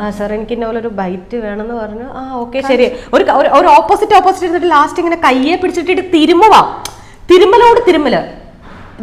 ആ സാർ എനിക്ക് ഇന്ന പോലെ ഒരു ബൈറ്റ് വേണമെന്ന് പറഞ്ഞു. ആ ഓക്കെ ശരി. ഒരു ഒരു- ഒരു ഓപ്പോസിറ്റ് ഓപ്പോസിറ്റ് ഇരുന്നിട്ട് ലാസ്റ്റ് ഇങ്ങനെ കയ്യെ പിടിച്ചിട്ട് തിരുമുവാ തിരുമ്മലോട് തിരുമ്മൽ.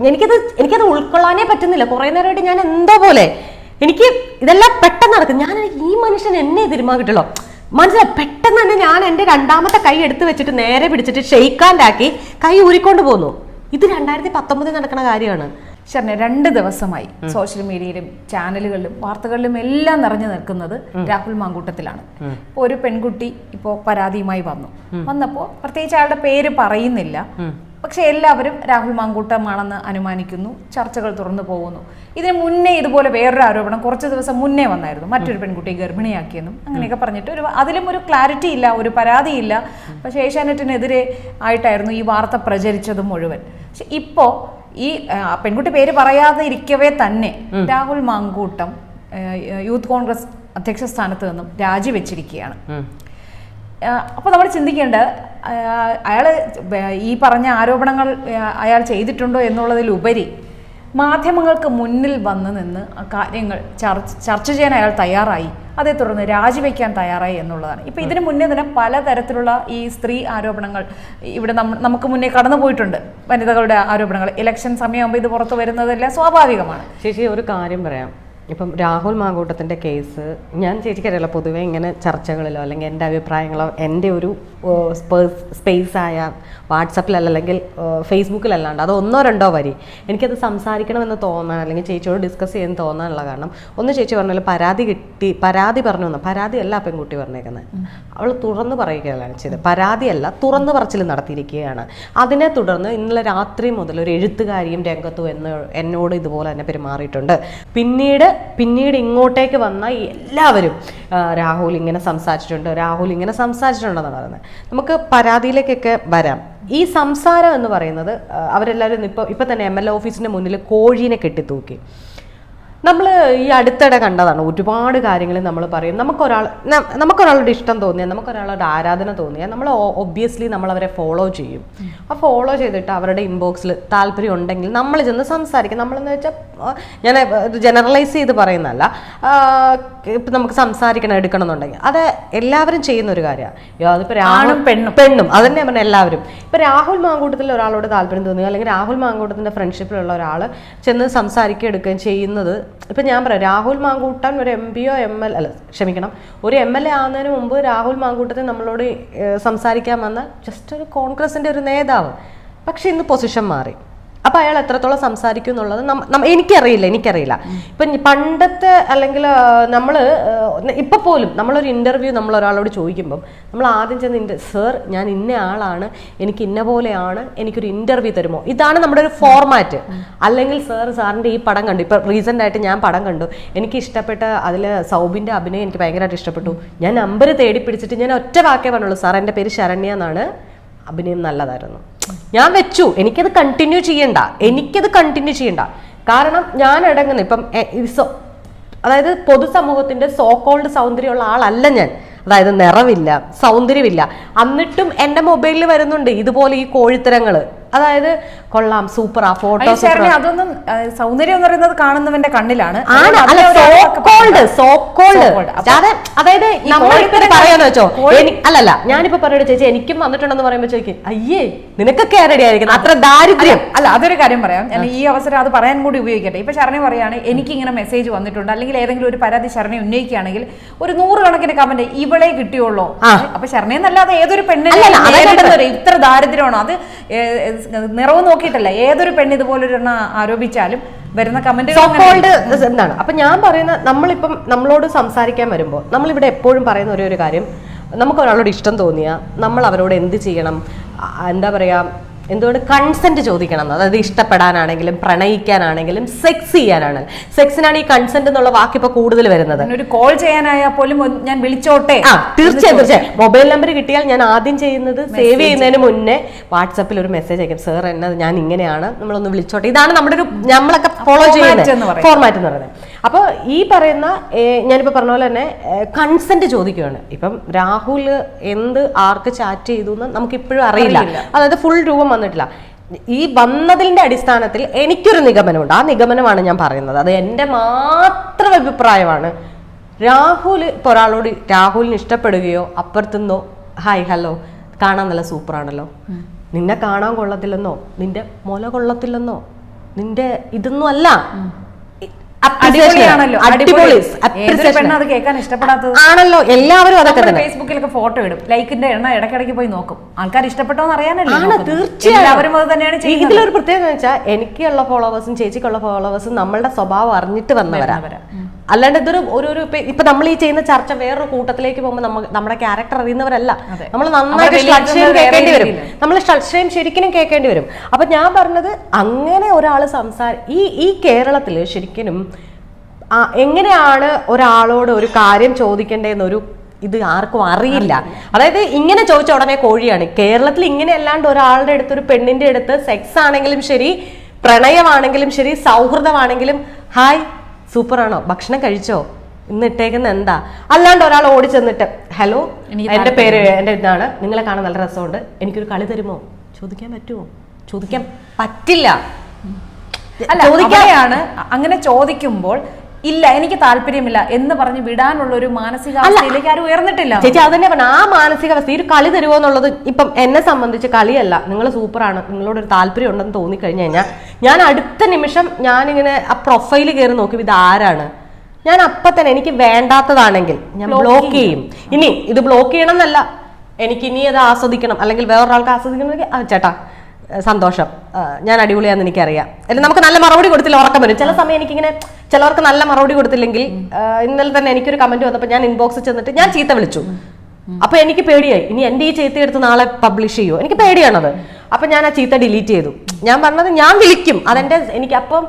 എനിക്കത് എനിക്കത് ഉൾക്കൊള്ളാനേ പറ്റുന്നില്ല. കുറെ നേരമായിട്ട് ഞാൻ എന്തോ പോലെ. എനിക്ക് ഇതെല്ലാം പെട്ടെന്ന് നടക്കും. ഞാൻ ഈ മനുഷ്യൻ എന്നെ തിരുമാ കിട്ടുള്ളൂ. മനസ്സിലായി പെട്ടെന്ന് തന്നെ ഞാൻ എന്റെ രണ്ടാമത്തെ കൈ എടുത്ത് വെച്ചിട്ട് നേരെ പിടിച്ചിട്ട് ഷെയ്ക്കാൻഡാക്കി കൈ ഊരിക്കൊണ്ട് പോന്നു. ഇത് രണ്ടായിരത്തി പത്തൊമ്പതിൽ നടക്കുന്ന കാര്യമാണ്. ശരണ രണ്ട് ദിവസമായി സോഷ്യൽ മീഡിയയിലും ചാനലുകളിലും വാർത്തകളിലും എല്ലാം നിറഞ്ഞു നിൽക്കുന്നത് രാഹുൽ മാങ്കൂട്ടത്തിലാണ്. ഇപ്പോൾ ഒരു പെൺകുട്ടി ഇപ്പോ പരാതിയുമായി വന്നു. വന്നപ്പോൾ പ്രത്യേകിച്ച് അയാളുടെ പേര് പറയുന്നില്ല. പക്ഷെ എല്ലാവരും രാഹുൽ മാങ്കൂട്ടമാണെന്ന് അനുമാനിക്കുന്നു ചർച്ചകൾ തുറന്നു പോകുന്നു. ഇതിന് മുന്നേ ഇതുപോലെ വേറൊരു ആരോപണം കുറച്ച് ദിവസം മുന്നേ വന്നായിരുന്നു. മറ്റൊരു പെൺകുട്ടിയെ ഗർഭിണിയാക്കിയെന്നും അങ്ങനെയൊക്കെ പറഞ്ഞിട്ട് ഒരു അതിലും ഒരു ക്ലാരിറ്റി ഇല്ല ഒരു പരാതിയില്ല പക്ഷേ ഏഷ്യാനെറ്റിനെതിരെ ആയിട്ടായിരുന്നു ഈ വാർത്ത പ്രചരിച്ചത് മുഴുവൻ. പക്ഷെ ഇപ്പോൾ ഈ പെൺകുട്ടി പേര് പറയാതെ ഇരിക്കവേ തന്നെ രാഹുൽ മാങ്കൂട്ടം യൂത്ത് കോൺഗ്രസ് അധ്യക്ഷ സ്ഥാനത്ത് നിന്നും രാജിവെച്ചിരിക്കുകയാണ്. അപ്പോൾ നമ്മൾ ചിന്തിക്കേണ്ടത് അയാൾ ഈ പറഞ്ഞ ആരോപണങ്ങൾ അയാൾ ചെയ്തിട്ടുണ്ടോ എന്നുള്ളതിലുപരി മാധ്യമങ്ങൾക്ക് മുന്നിൽ വന്ന് നിന്ന് കാര്യങ്ങൾ ചർച്ച ചർച്ച ചെയ്യാൻ അയാൾ തയ്യാറായി. അതേ തുടർന്ന് രാജിവെക്കാൻ തയ്യാറായി എന്നുള്ളതാണ്. ഇപ്പം ഇതിനു മുന്നേ തന്നെ പലതരത്തിലുള്ള ഈ സ്ത്രീ ആരോപണങ്ങൾ ഇവിടെ നമുക്ക് മുന്നേ കടന്നു പോയിട്ടുണ്ട്. വനിതകളുടെ ആരോപണങ്ങൾ. ഇലക്ഷൻ സമയമാകുമ്പോൾ ഇത് പുറത്തു വരുന്നതെല്ലാം സ്വാഭാവികമാണ്. ചേച്ചി ഒരു കാര്യം പറയാം. ഇപ്പം രാഹുൽ മാങ്കൂട്ടത്തിന്റെ കേസ് ഞാൻ ചേച്ചിക്കറിയില്ല പൊതുവേ ഇങ്ങനെ ചർച്ചകളിലോ അല്ലെങ്കിൽ എന്റെ അഭിപ്രായങ്ങളോ എന്റെ ഒരു സ്പേസ് ആയ വാട്സപ്പിലല്ല അല്ലെങ്കിൽ ഫേസ്ബുക്കിലല്ലാണ്ട് അത് ഒന്നോ രണ്ടോ വരി. എനിക്കത് സംസാരിക്കണമെന്ന് തോന്നാൻ അല്ലെങ്കിൽ ചേച്ചിയോട് ഡിസ്കസ് ചെയ്യാൻ തോന്നാനുള്ള കാരണം ഒന്ന് ചേച്ചി പറഞ്ഞാൽ പരാതി കിട്ടി പരാതി പറഞ്ഞു എന്ന് പരാതിയല്ല ആ പെൺകുട്ടി പറഞ്ഞേക്കുന്നത്. അവൾ തുറന്ന് പറയുകയാണ് ചെയ്ത് പരാതിയല്ല തുറന്ന് പറച്ചിൽ നടത്തിയിരിക്കുകയാണ്. അതിനെ തുടർന്ന് ഇന്നലെ രാത്രി മുതൽ ഒരു എഴുത്തുകാരിയും രംഗത്തു എന്ന് എന്നോട് ഇതുപോലെ തന്നെ പെരുമാറിയിട്ടുണ്ട്. പിന്നീട് പിന്നീട് ഇങ്ങോട്ടേക്ക് വന്ന എല്ലാവരും രാഹുൽ ഇങ്ങനെ സംസാരിച്ചിട്ടുണ്ട് രാഹുൽ ഇങ്ങനെ സംസാരിച്ചിട്ടുണ്ടെന്നാണ് പറയുന്നത്. നമുക്ക് പരാതിയിലേക്കൊക്കെ വരാം. ഈ സംസാരം എന്ന് പറയുന്നത് അവരെല്ലാവരും ഇപ്പോൾ ഇപ്പം തന്നെ എം എൽ എ ഓഫീസിന്റെ മുന്നിൽ കോഴീനെ കെട്ടിത്തൂക്കി. നമ്മൾ ഈ അടുത്തിടെ കണ്ടതാണ് ഒരുപാട് കാര്യങ്ങൾ നമ്മൾ പറയും. നമുക്കൊരാൾ നമുക്കൊരാളുടെ ഇഷ്ടം തോന്നിയാൽ നമുക്കൊരാളുടെ ആരാധന തോന്നിയാൽ നമ്മൾ ഒബ്വിയസ്ലി നമ്മൾ അവരെ ഫോളോ ചെയ്യും. ആ ഫോളോ ചെയ്തിട്ട് അവരുടെ ഇൻബോക്സിൽ താല്പര്യം ഉണ്ടെങ്കിൽ നമ്മൾ ചെന്ന് സംസാരിക്കും. നമ്മളെന്ന് വെച്ചാൽ ഞാൻ ജനറലൈസ് ചെയ്ത് പറയുന്നതല്ല. ഇപ്പം നമുക്ക് സംസാരിക്കണം എടുക്കണം എന്നുണ്ടെങ്കിൽ അത് എല്ലാവരും ചെയ്യുന്ന ഒരു കാര്യമാണ് അതിപ്പോൾ രാഹുലും പെണ്ണും. പെണ്ണും. അത് തന്നെ പറഞ്ഞ എല്ലാവരും. ഇപ്പം രാഹുൽ മാങ്കൂട്ടത്തിൽ ഒരാളോട് താല്പര്യം തോന്നുക അല്ലെങ്കിൽ രാഹുൽ മാങ്കൂട്ടത്തിന്റെ ഫ്രണ്ട്ഷിപ്പിലുള്ള ഒരാൾ ചെന്ന് സംസാരിക്കുക എടുക്കുകയും ചെയ്യുന്നത് ഇപ്പൊ ഞാൻ പറയാം രാഹുൽ മാങ്കൂട്ടൻ ഒരു എം പിയോ എം എൽ അല്ല ക്ഷമിക്കണം ഒരു എം എൽ എ ആകുന്നതിന് മുമ്പ് രാഹുൽ മാങ്കൂട്ടത്തെ നമ്മളോട് സംസാരിക്കാൻ വന്ന ജസ്റ്റ് ഒരു കോൺഗ്രസിന്റെ ഒരു നേതാവ്. പക്ഷേ ഇന്ന് പൊസിഷൻ മാറി. അപ്പൊ അയാൾ എത്രത്തോളം സംസാരിക്കും എന്നുള്ളത് എനിക്കറിയില്ല എനിക്കറിയില്ല. ഇപ്പൊ പണ്ടത്തെ അല്ലെങ്കിൽ നമ്മൾ ഇപ്പൊ പോലും നമ്മളൊരു ഇന്റർവ്യൂ നമ്മൾ ഒരാളോട് ചോദിക്കുമ്പം നമ്മൾ ആദ്യം ചെന്ന് സർ ഞാൻ ഇന്ന ആളാണ് എനിക്ക് ഇന്ന പോലെയാണ് എനിക്കൊരു ഇന്റർവ്യൂ തരുമോ? ഇതാണ് നമ്മുടെ ഒരു ഫോർമാറ്റ് അല്ലെങ്കിൽ സർ സാറിന്റെ ഈ പടം കണ്ടു ഇപ്പൊ റീസെന്റ് ആയിട്ട് ഞാൻ പടം കണ്ടു എനിക്ക് ഇഷ്ടപ്പെട്ട അതിൽ സൗബിന്റെ അഭിനയം എനിക്ക് ഭയങ്കരമായിട്ട് ഇഷ്ടപ്പെട്ടു. ഞാൻ നമ്പർ തേടി പിടിച്ചിട്ട് ഞാൻ ഒറ്റ വാക്കേ പറഞ്ഞുള്ളൂ സാർ എന്റെ പേര് ശരണ്യ എന്നാണ് അഭിനയം നല്ലതായിരുന്നു. ഞാൻ വെച്ചു. എനിക്കത് കണ്ടിന്യൂ ചെയ്യണ്ട. എനിക്കത് കണ്ടിന്യൂ ചെയ്യണ്ട. കാരണം ഞാൻ അടങ്ങുന്ന ഇപ്പം അതായത് പൊതുസമൂഹത്തിന്റെ സോ കോൾഡ് സൗന്ദര്യമുള്ള ആളല്ല ഞാൻ. അതായത് നിറവില്ല സൗന്ദര്യമില്ല. എന്നിട്ടും എന്റെ മൊബൈലിൽ വരുന്നുണ്ട് ഇതുപോലെ ഈ കോഴിത്തരങ്ങൾ. അതായത് കൊള്ളാം സൂപ്പർ ആ ഫോട്ടോ ശരണ അതൊന്നും സൗന്ദര്യം എന്ന് പറയുന്നത് കാണുന്നവന്റെ കണ്ണിലാണ്. അതായത് നമ്മളിപ്പോ പറയാന്ന് വെച്ചോ? അല്ലല്ല ഞാനിപ്പോ പറയുന്നത് ചേച്ചി എനിക്കും വന്നിട്ടുണ്ടെന്ന് പറയുമ്പോ ചോദിക്കും അയ്യേ നിനക്കൊക്കെ ആരടി ആയിരിക്കണം അത്ര ദാരിദ്ര്യം. അല്ല അതൊരു കാര്യം പറയാം. ഞാൻ ഈ അവസരം അത് പറയാൻ കൂടി ഉപയോഗിക്കട്ടെ. ഇപ്പൊ ശരണി പറയാണ് എനിക്ക് ഇങ്ങനെ മെസ്സേജ് വന്നിട്ടുണ്ട്. അല്ലെങ്കിൽ ഏതെങ്കിലും ഒരു പരാതി ശരണി ഉന്നയിക്കുകയാണെങ്കിൽ ഒരു നൂറുകണക്കിന് കമന്റ് ഇവളെ കിട്ടിയുള്ളൂ. അപ്പൊ അപ്പൊ ശരണയെന്നല്ലാതെ ഏതൊരു പെണ്ണിനെ ഇത്ര ദാരിദ്ര്യമാണോ. അത് നിറവ് നോക്കിയിട്ടല്ല. ഏതൊരു പെണ്ണ് ഇതുപോലൊരു ആരോപിച്ചാലും വരുന്ന കമന്റുകൾ എന്താണ്? അപ്പൊ ഞാൻ പറയുന്ന നമ്മളിപ്പം നമ്മളോട് സംസാരിക്കാൻ വരുമ്പോൾ നമ്മളിവിടെ എപ്പോഴും പറയുന്ന ഒരേ ഒരു കാര്യം. നമുക്ക് ഒരാളോട് ഇഷ്ടം തോന്നിയാൽ നമ്മൾ അവരോട് എന്ത് ചെയ്യണം? എന്താ പറയാ എന്തുകൊണ്ട് കൺസെന്റ് ചോദിക്കണം. അതായത് ഇഷ്ടപ്പെടാനാണെങ്കിലും പ്രണയിക്കാനാണെങ്കിലും സെക്സ് ചെയ്യാനാണെങ്കിലും സെക്സിനാണ് ഈ കൺസെന്റ് എന്നുള്ള വാക്ക് ഇപ്പൊ കൂടുതൽ വരുന്നത്. ഒരു കോൾ ചെയ്യാനായാൽ പോലും ഞാൻ വിളിച്ചോട്ടെ? ആ തീർച്ചയായും തീർച്ചയായും. മൊബൈൽ നമ്പർ കിട്ടിയാൽ ഞാൻ ആദ്യം ചെയ്യുന്നത് സേവ് ചെയ്യുന്നതിന് മുന്നേ വാട്സപ്പിൽ ഒരു മെസ്സേജ് അയക്കും. സാർ എന്നത് ഞാൻ ഇങ്ങനെയാണ്. നമ്മളൊന്ന് വിളിച്ചോട്ടെ. ഇതാണ് നമ്മുടെ ഒരു നമ്മളൊക്കെ ഫോളോ ചെയ്യുന്നത്. ഫോർമാറ്റ് എന്ന് പറയുന്നത്. അപ്പോൾ ഈ പറയുന്ന ഞാനിപ്പോൾ പറഞ്ഞ പോലെ തന്നെ കൺസെന്റ് ചോദിക്കുകയാണ് ഇപ്പം രാഹുൽ എന്ത് ആർക്ക് ചാറ്റ് ചെയ്തു എന്ന് നമുക്കിപ്പോഴും അറിയില്ല. അതായത് ഫുൾ രൂപം വന്നിട്ടില്ല. ഈ വന്നതിന്റെ അടിസ്ഥാനത്തിൽ എനിക്കൊരു നിഗമനമുണ്ട്. ആ നിഗമനമാണ് ഞാൻ പറയുന്നത്. അത് എന്റെ മാത്രം അഭിപ്രായമാണ്. രാഹുൽ ഇപ്പോൾ ഒരാളോട് രാഹുലിന് ഇഷ്ടപ്പെടുകയോ അപ്പുറത്തുനിന്നോ ഹായ് ഹലോ കാണാൻ നല്ല സൂപ്പറാണല്ലോ. നിന്നെ കാണാൻ കൊള്ളത്തില്ലെന്നോ? നിന്റെ മുല കൊള്ളത്തില്ലെന്നോ? നിന്റെ ഇതൊന്നും അല്ല. അടിപൊളിയാണല്ലോ അടിപൊളി. ഏതൊരു പെണ്ണ് അത് കേൾക്കാൻ ഇഷ്ടപ്പെടാത്തത്? ആണല്ലോ എല്ലാവരും അതൊക്കെ തന്നെ. ഫേസ്ബുക്കിലൊക്കെ ഫോട്ടോ ഇടും. ലൈക്കിന്റെ എണ്ണ ഇടയ്ക്കിടയ്ക്ക് പോയി നോക്കും. ആൾക്കാർ ഇഷ്ടപ്പെട്ടോ എന്ന് ആണ് തീർച്ചയായും. അത് തന്നെയാണ് ഇതിലൊരു പ്രത്യേകത വെച്ചാൽ എനിക്കുള്ള ഫോളോവേഴ്സും ചേച്ചിക്കുള്ള ഫോളോവേഴ്സും നമ്മളുടെ സ്വഭാവം അറിഞ്ഞിട്ട് വന്നവരാ. അല്ലാണ്ട് ഇതൊരു ഒരു ഒരു ഇപ്പൊ- നമ്മൾ ഈ ചെയ്യുന്ന ചർച്ച വേറൊരു കൂട്ടത്തിലേക്ക് പോകുമ്പോൾ നമ്മൾ നമ്മുടെ ക്യാരക്ടർ അറിയുന്നവരല്ല. നമ്മൾ നന്നായിട്ട് കേൾക്കേണ്ടി വരും. നമ്മൾ ശ്രദ്ധയും ശരിക്കും കേൾക്കേണ്ടി വരും. അപ്പൊ ഞാൻ പറഞ്ഞത് അങ്ങനെ ഒരാൾ സംസാര ഈ ഈ കേരളത്തിൽ ശരിക്കും എങ്ങനെയാണ് ഒരാളോട് ഒരു കാര്യം ചോദിക്കേണ്ടതെന്നൊരു ഇത് ആർക്കും അറിയില്ല. അതായത് ഇങ്ങനെ ചോദിച്ച ഉടനെ കോഴിയാണ്. കേരളത്തിൽ ഇങ്ങനെ അല്ലാണ്ട് ഒരാളുടെ അടുത്ത് ഒരു പെണ്ണിന്റെ അടുത്ത് സെക്സ് ആണെങ്കിലും ശരി പ്രണയമാണെങ്കിലും ശരി സൗഹൃദമാണെങ്കിലും ഹായ് സൂപ്പറാണോ? ഭക്ഷണം കഴിച്ചോ? ഇന്ന് ഇട്ടേക്കുന്ന എന്താ? അല്ലാണ്ട് ഒരാൾ ഓടി ചെന്നിട്ട് ഹലോ എന്റെ പേര് എന്റെ ഇതാണ്. നിങ്ങളെ കാണാൻ നല്ല രസമുണ്ട്. എനിക്കൊരു കളി തരുമോ? ചോദിക്കാൻ പറ്റുമോ? ചോദിക്കാൻ പറ്റില്ല. അല്ല അവിടെയാണ് അങ്ങനെ ചോദിക്കുമ്പോൾ ഇല്ല എനിക്ക് താല്പര്യമില്ല എന്ന് പറഞ്ഞ് വിടാനുള്ള ഒരു മാനസികാവസ്ഥയിലേക്ക് ആരും ഉയർന്നിട്ടില്ല. ചേച്ചി അത് തന്നെ പറഞ്ഞ ആ മാനസികാവസ്ഥ ഈ ഒരു കളി തരുമോ എന്നുള്ളത് ഇപ്പം എന്നെ സംബന്ധിച്ച് കളിയല്ല. നിങ്ങൾ സൂപ്പറാണ്. നിങ്ങളോട് ഒരു താല്പര്യം ഉണ്ടെന്ന് തോന്നിക്കഴിഞ്ഞു കഴിഞ്ഞാൽ ഞാൻ അടുത്ത നിമിഷം ഞാനിങ്ങനെ ആ പ്രൊഫൈൽ കയറി നോക്കും ഇത് ആരാണ്? ഞാൻ അപ്പൊ തന്നെ എനിക്ക് വേണ്ടാത്തതാണെങ്കിൽ ഞാൻ ബ്ലോക്ക് ചെയ്യും. ഇനി ഇത് ബ്ലോക്ക് ചെയ്യണം എന്നല്ല. എനിക്ക് ഇനി അത് ആസ്വദിക്കണം. അല്ലെങ്കിൽ വേറൊരാൾക്ക് ആസ്വദിക്കണമെങ്കിൽ ആ ചേട്ടാ സന്തോഷം. ഞാൻ അടിപൊളിയാന്ന് എനിക്കറിയാം. അല്ല നമുക്ക് നല്ല മറുപടി കൊടുത്തില്ല ഉറക്കം വരും. ചില സമയം എനിക്കിങ്ങനെ ചിലവർക്ക് നല്ല മറുപടി കൊടുത്തില്ലെങ്കിൽ ഇന്നലെ തന്നെ എനിക്കൊരു കമന്റ് വന്നപ്പോൾ ഞാൻ ഇൻബോക്സ് ചെന്നിട്ട് ഞാൻ ചീത്ത വിളിച്ചു. അപ്പൊ എനിക്ക് പേടിയായി. ഇനി എന്റെ ഈ ചീത്ത എടുത്ത് നാളെ പബ്ലിഷ് ചെയ്യുമോ എനിക്ക് പേടിയാണത്. അപ്പൊ ഞാൻ ആ ചീത്ത ഡിലീറ്റ് ചെയ്തു. ഞാൻ പറഞ്ഞത് ഞാൻ വിളിക്കും. അതെന്റെ എനിക്ക് അപ്പം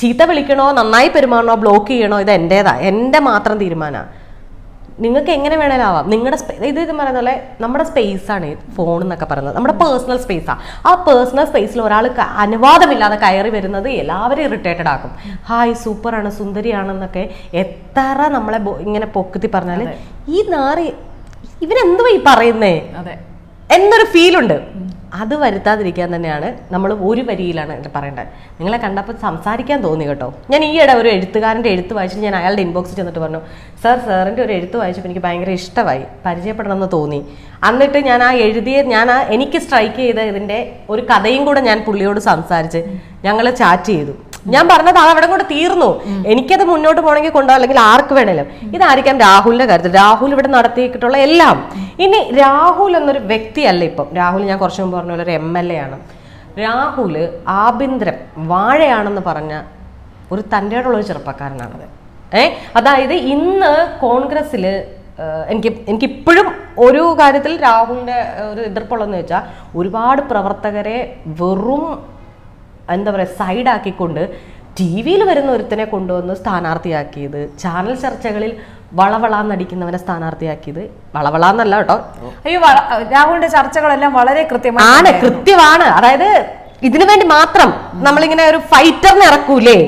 ചീത്ത വിളിക്കണോ നന്നായി പെരുമാറണോ ബ്ലോക്ക് ചെയ്യണോ ഇത് എന്റേതാ. എന്റെ മാത്രം തീരുമാനമാണ് നിങ്ങൾക്ക് എങ്ങനെ വേണേലും ആവാം. നിങ്ങളുടെ ഇത് ഇത് പറയുന്ന പോലെ നമ്മുടെ സ്പേസാണ് ഫോൺ എന്നൊക്കെ പറയുന്നത്. നമ്മുടെ പേഴ്സണൽ സ്പേസാണ് ആ. പേഴ്സണൽ സ്പേസിൽ ഒരാൾ അനുവാദമില്ലാതെ കയറി വരുന്നത് എല്ലാവരും ഇറിറ്റേറ്റഡ് ആക്കും. ഹായ് സൂപ്പറാണ് സുന്ദരിയാണെന്നൊക്കെ എത്ര നമ്മളെ ഇങ്ങനെ പൊക്കത്തി പറഞ്ഞാൽ ഈ നാറി ഇവരെന്തുവാ ഈ പറയുന്നേ? അതെ. എന്നൊരു ഫീലുണ്ട് അത് വരുത്താതിരിക്കാൻ തന്നെയാണ് നമ്മൾ ഒരു വരിയിലാണ് പറയേണ്ടത്. നിങ്ങളെ കണ്ടപ്പോൾ സംസാരിക്കാൻ തോന്നി കേട്ടോ. ഞാൻ ഈയിടെ ഒരു എഴുത്തുകാരന്റെ എഴുത്ത് വായിച്ചിട്ട് ഞാൻ അയാളുടെ ഇൻബോക്സിൽ ചെന്നിട്ട് പറഞ്ഞു സാർ സാറിന്റെ ഒരു എഴുത്ത് വായിച്ചപ്പോൾ എനിക്ക് ഭയങ്കര ഇഷ്ടമായി. പരിചയപ്പെടണമെന്ന് തോന്നി. എന്നിട്ട് ഞാൻ ആ എഴുതിയ ഞാൻ ആ എനിക്ക് സ്ട്രൈക്ക് ചെയ്ത ഇതിന്റെ ഒരു കഥയും കൂടെ ഞാൻ പുള്ളിയോട് സംസാരിച്ച് ഞങ്ങൾ ചാറ്റ് ചെയ്തു. ഞാൻ പറഞ്ഞത് അത് അവിടെ കൂടെ തീർന്നു. എനിക്കത് മുന്നോട്ട് പോകണമെങ്കിൽ കൊണ്ടുപോകാം അല്ലെങ്കിൽ ആർക്ക് വേണേലും. ഇതായിരിക്കാം രാഹുലിന്റെ കാര്യത്തിൽ. രാഹുൽ ഇവിടെ നടത്തിയിട്ടുള്ള എല്ലാം. ഇനി രാഹുൽ എന്നൊരു വ്യക്തിയല്ല ഇപ്പം. രാഹുൽ ഞാൻ കുറച്ച് മുമ്പ് പറഞ്ഞ പോലെ ഒരു എം എൽ എ ആണ്. രാഹുൽ ആഭ്യന്തരം വാഴയാണെന്ന് പറഞ്ഞ ഒരു തന്റെ ഒരു ചെറുപ്പക്കാരനാണ് ഏ? അതായത് ഇന്ന് കോൺഗ്രസ്സിൽ എനിക്ക് എനിക്കിപ്പോഴും ഒരു കാര്യത്തിൽ രാഹുലിന്റെ ഒരു എതിർപ്പുള്ളതെന്ന് വെച്ചാൽ ഒരുപാട് പ്രവർത്തകരെ വെറും എന്താ പറയുക സൈഡാക്കിക്കൊണ്ട് ടി വിയിൽ വരുന്ന ഒരുത്തനെ കൊണ്ടുവന്ന് സ്ഥാനാർത്ഥിയാക്കിയത് ചാനൽ ചർച്ചകളിൽ വളവളാന്നടിക്കുന്നവനെ സ്ഥാനാർത്ഥിയാക്കിയത് വളവളാന്നല്ല കേട്ടോ. അയ്യോ രാഹുലിന്റെ ചർച്ചകളെല്ലാം വളരെ കൃത്യമാണ് ആണ് കൃത്യമാണ്. അതായത് ഇതിനു വേണ്ടി മാത്രം നമ്മളിങ്ങനെ ഒരു ഫൈറ്ററിനെ ഇറക്കൂലേ?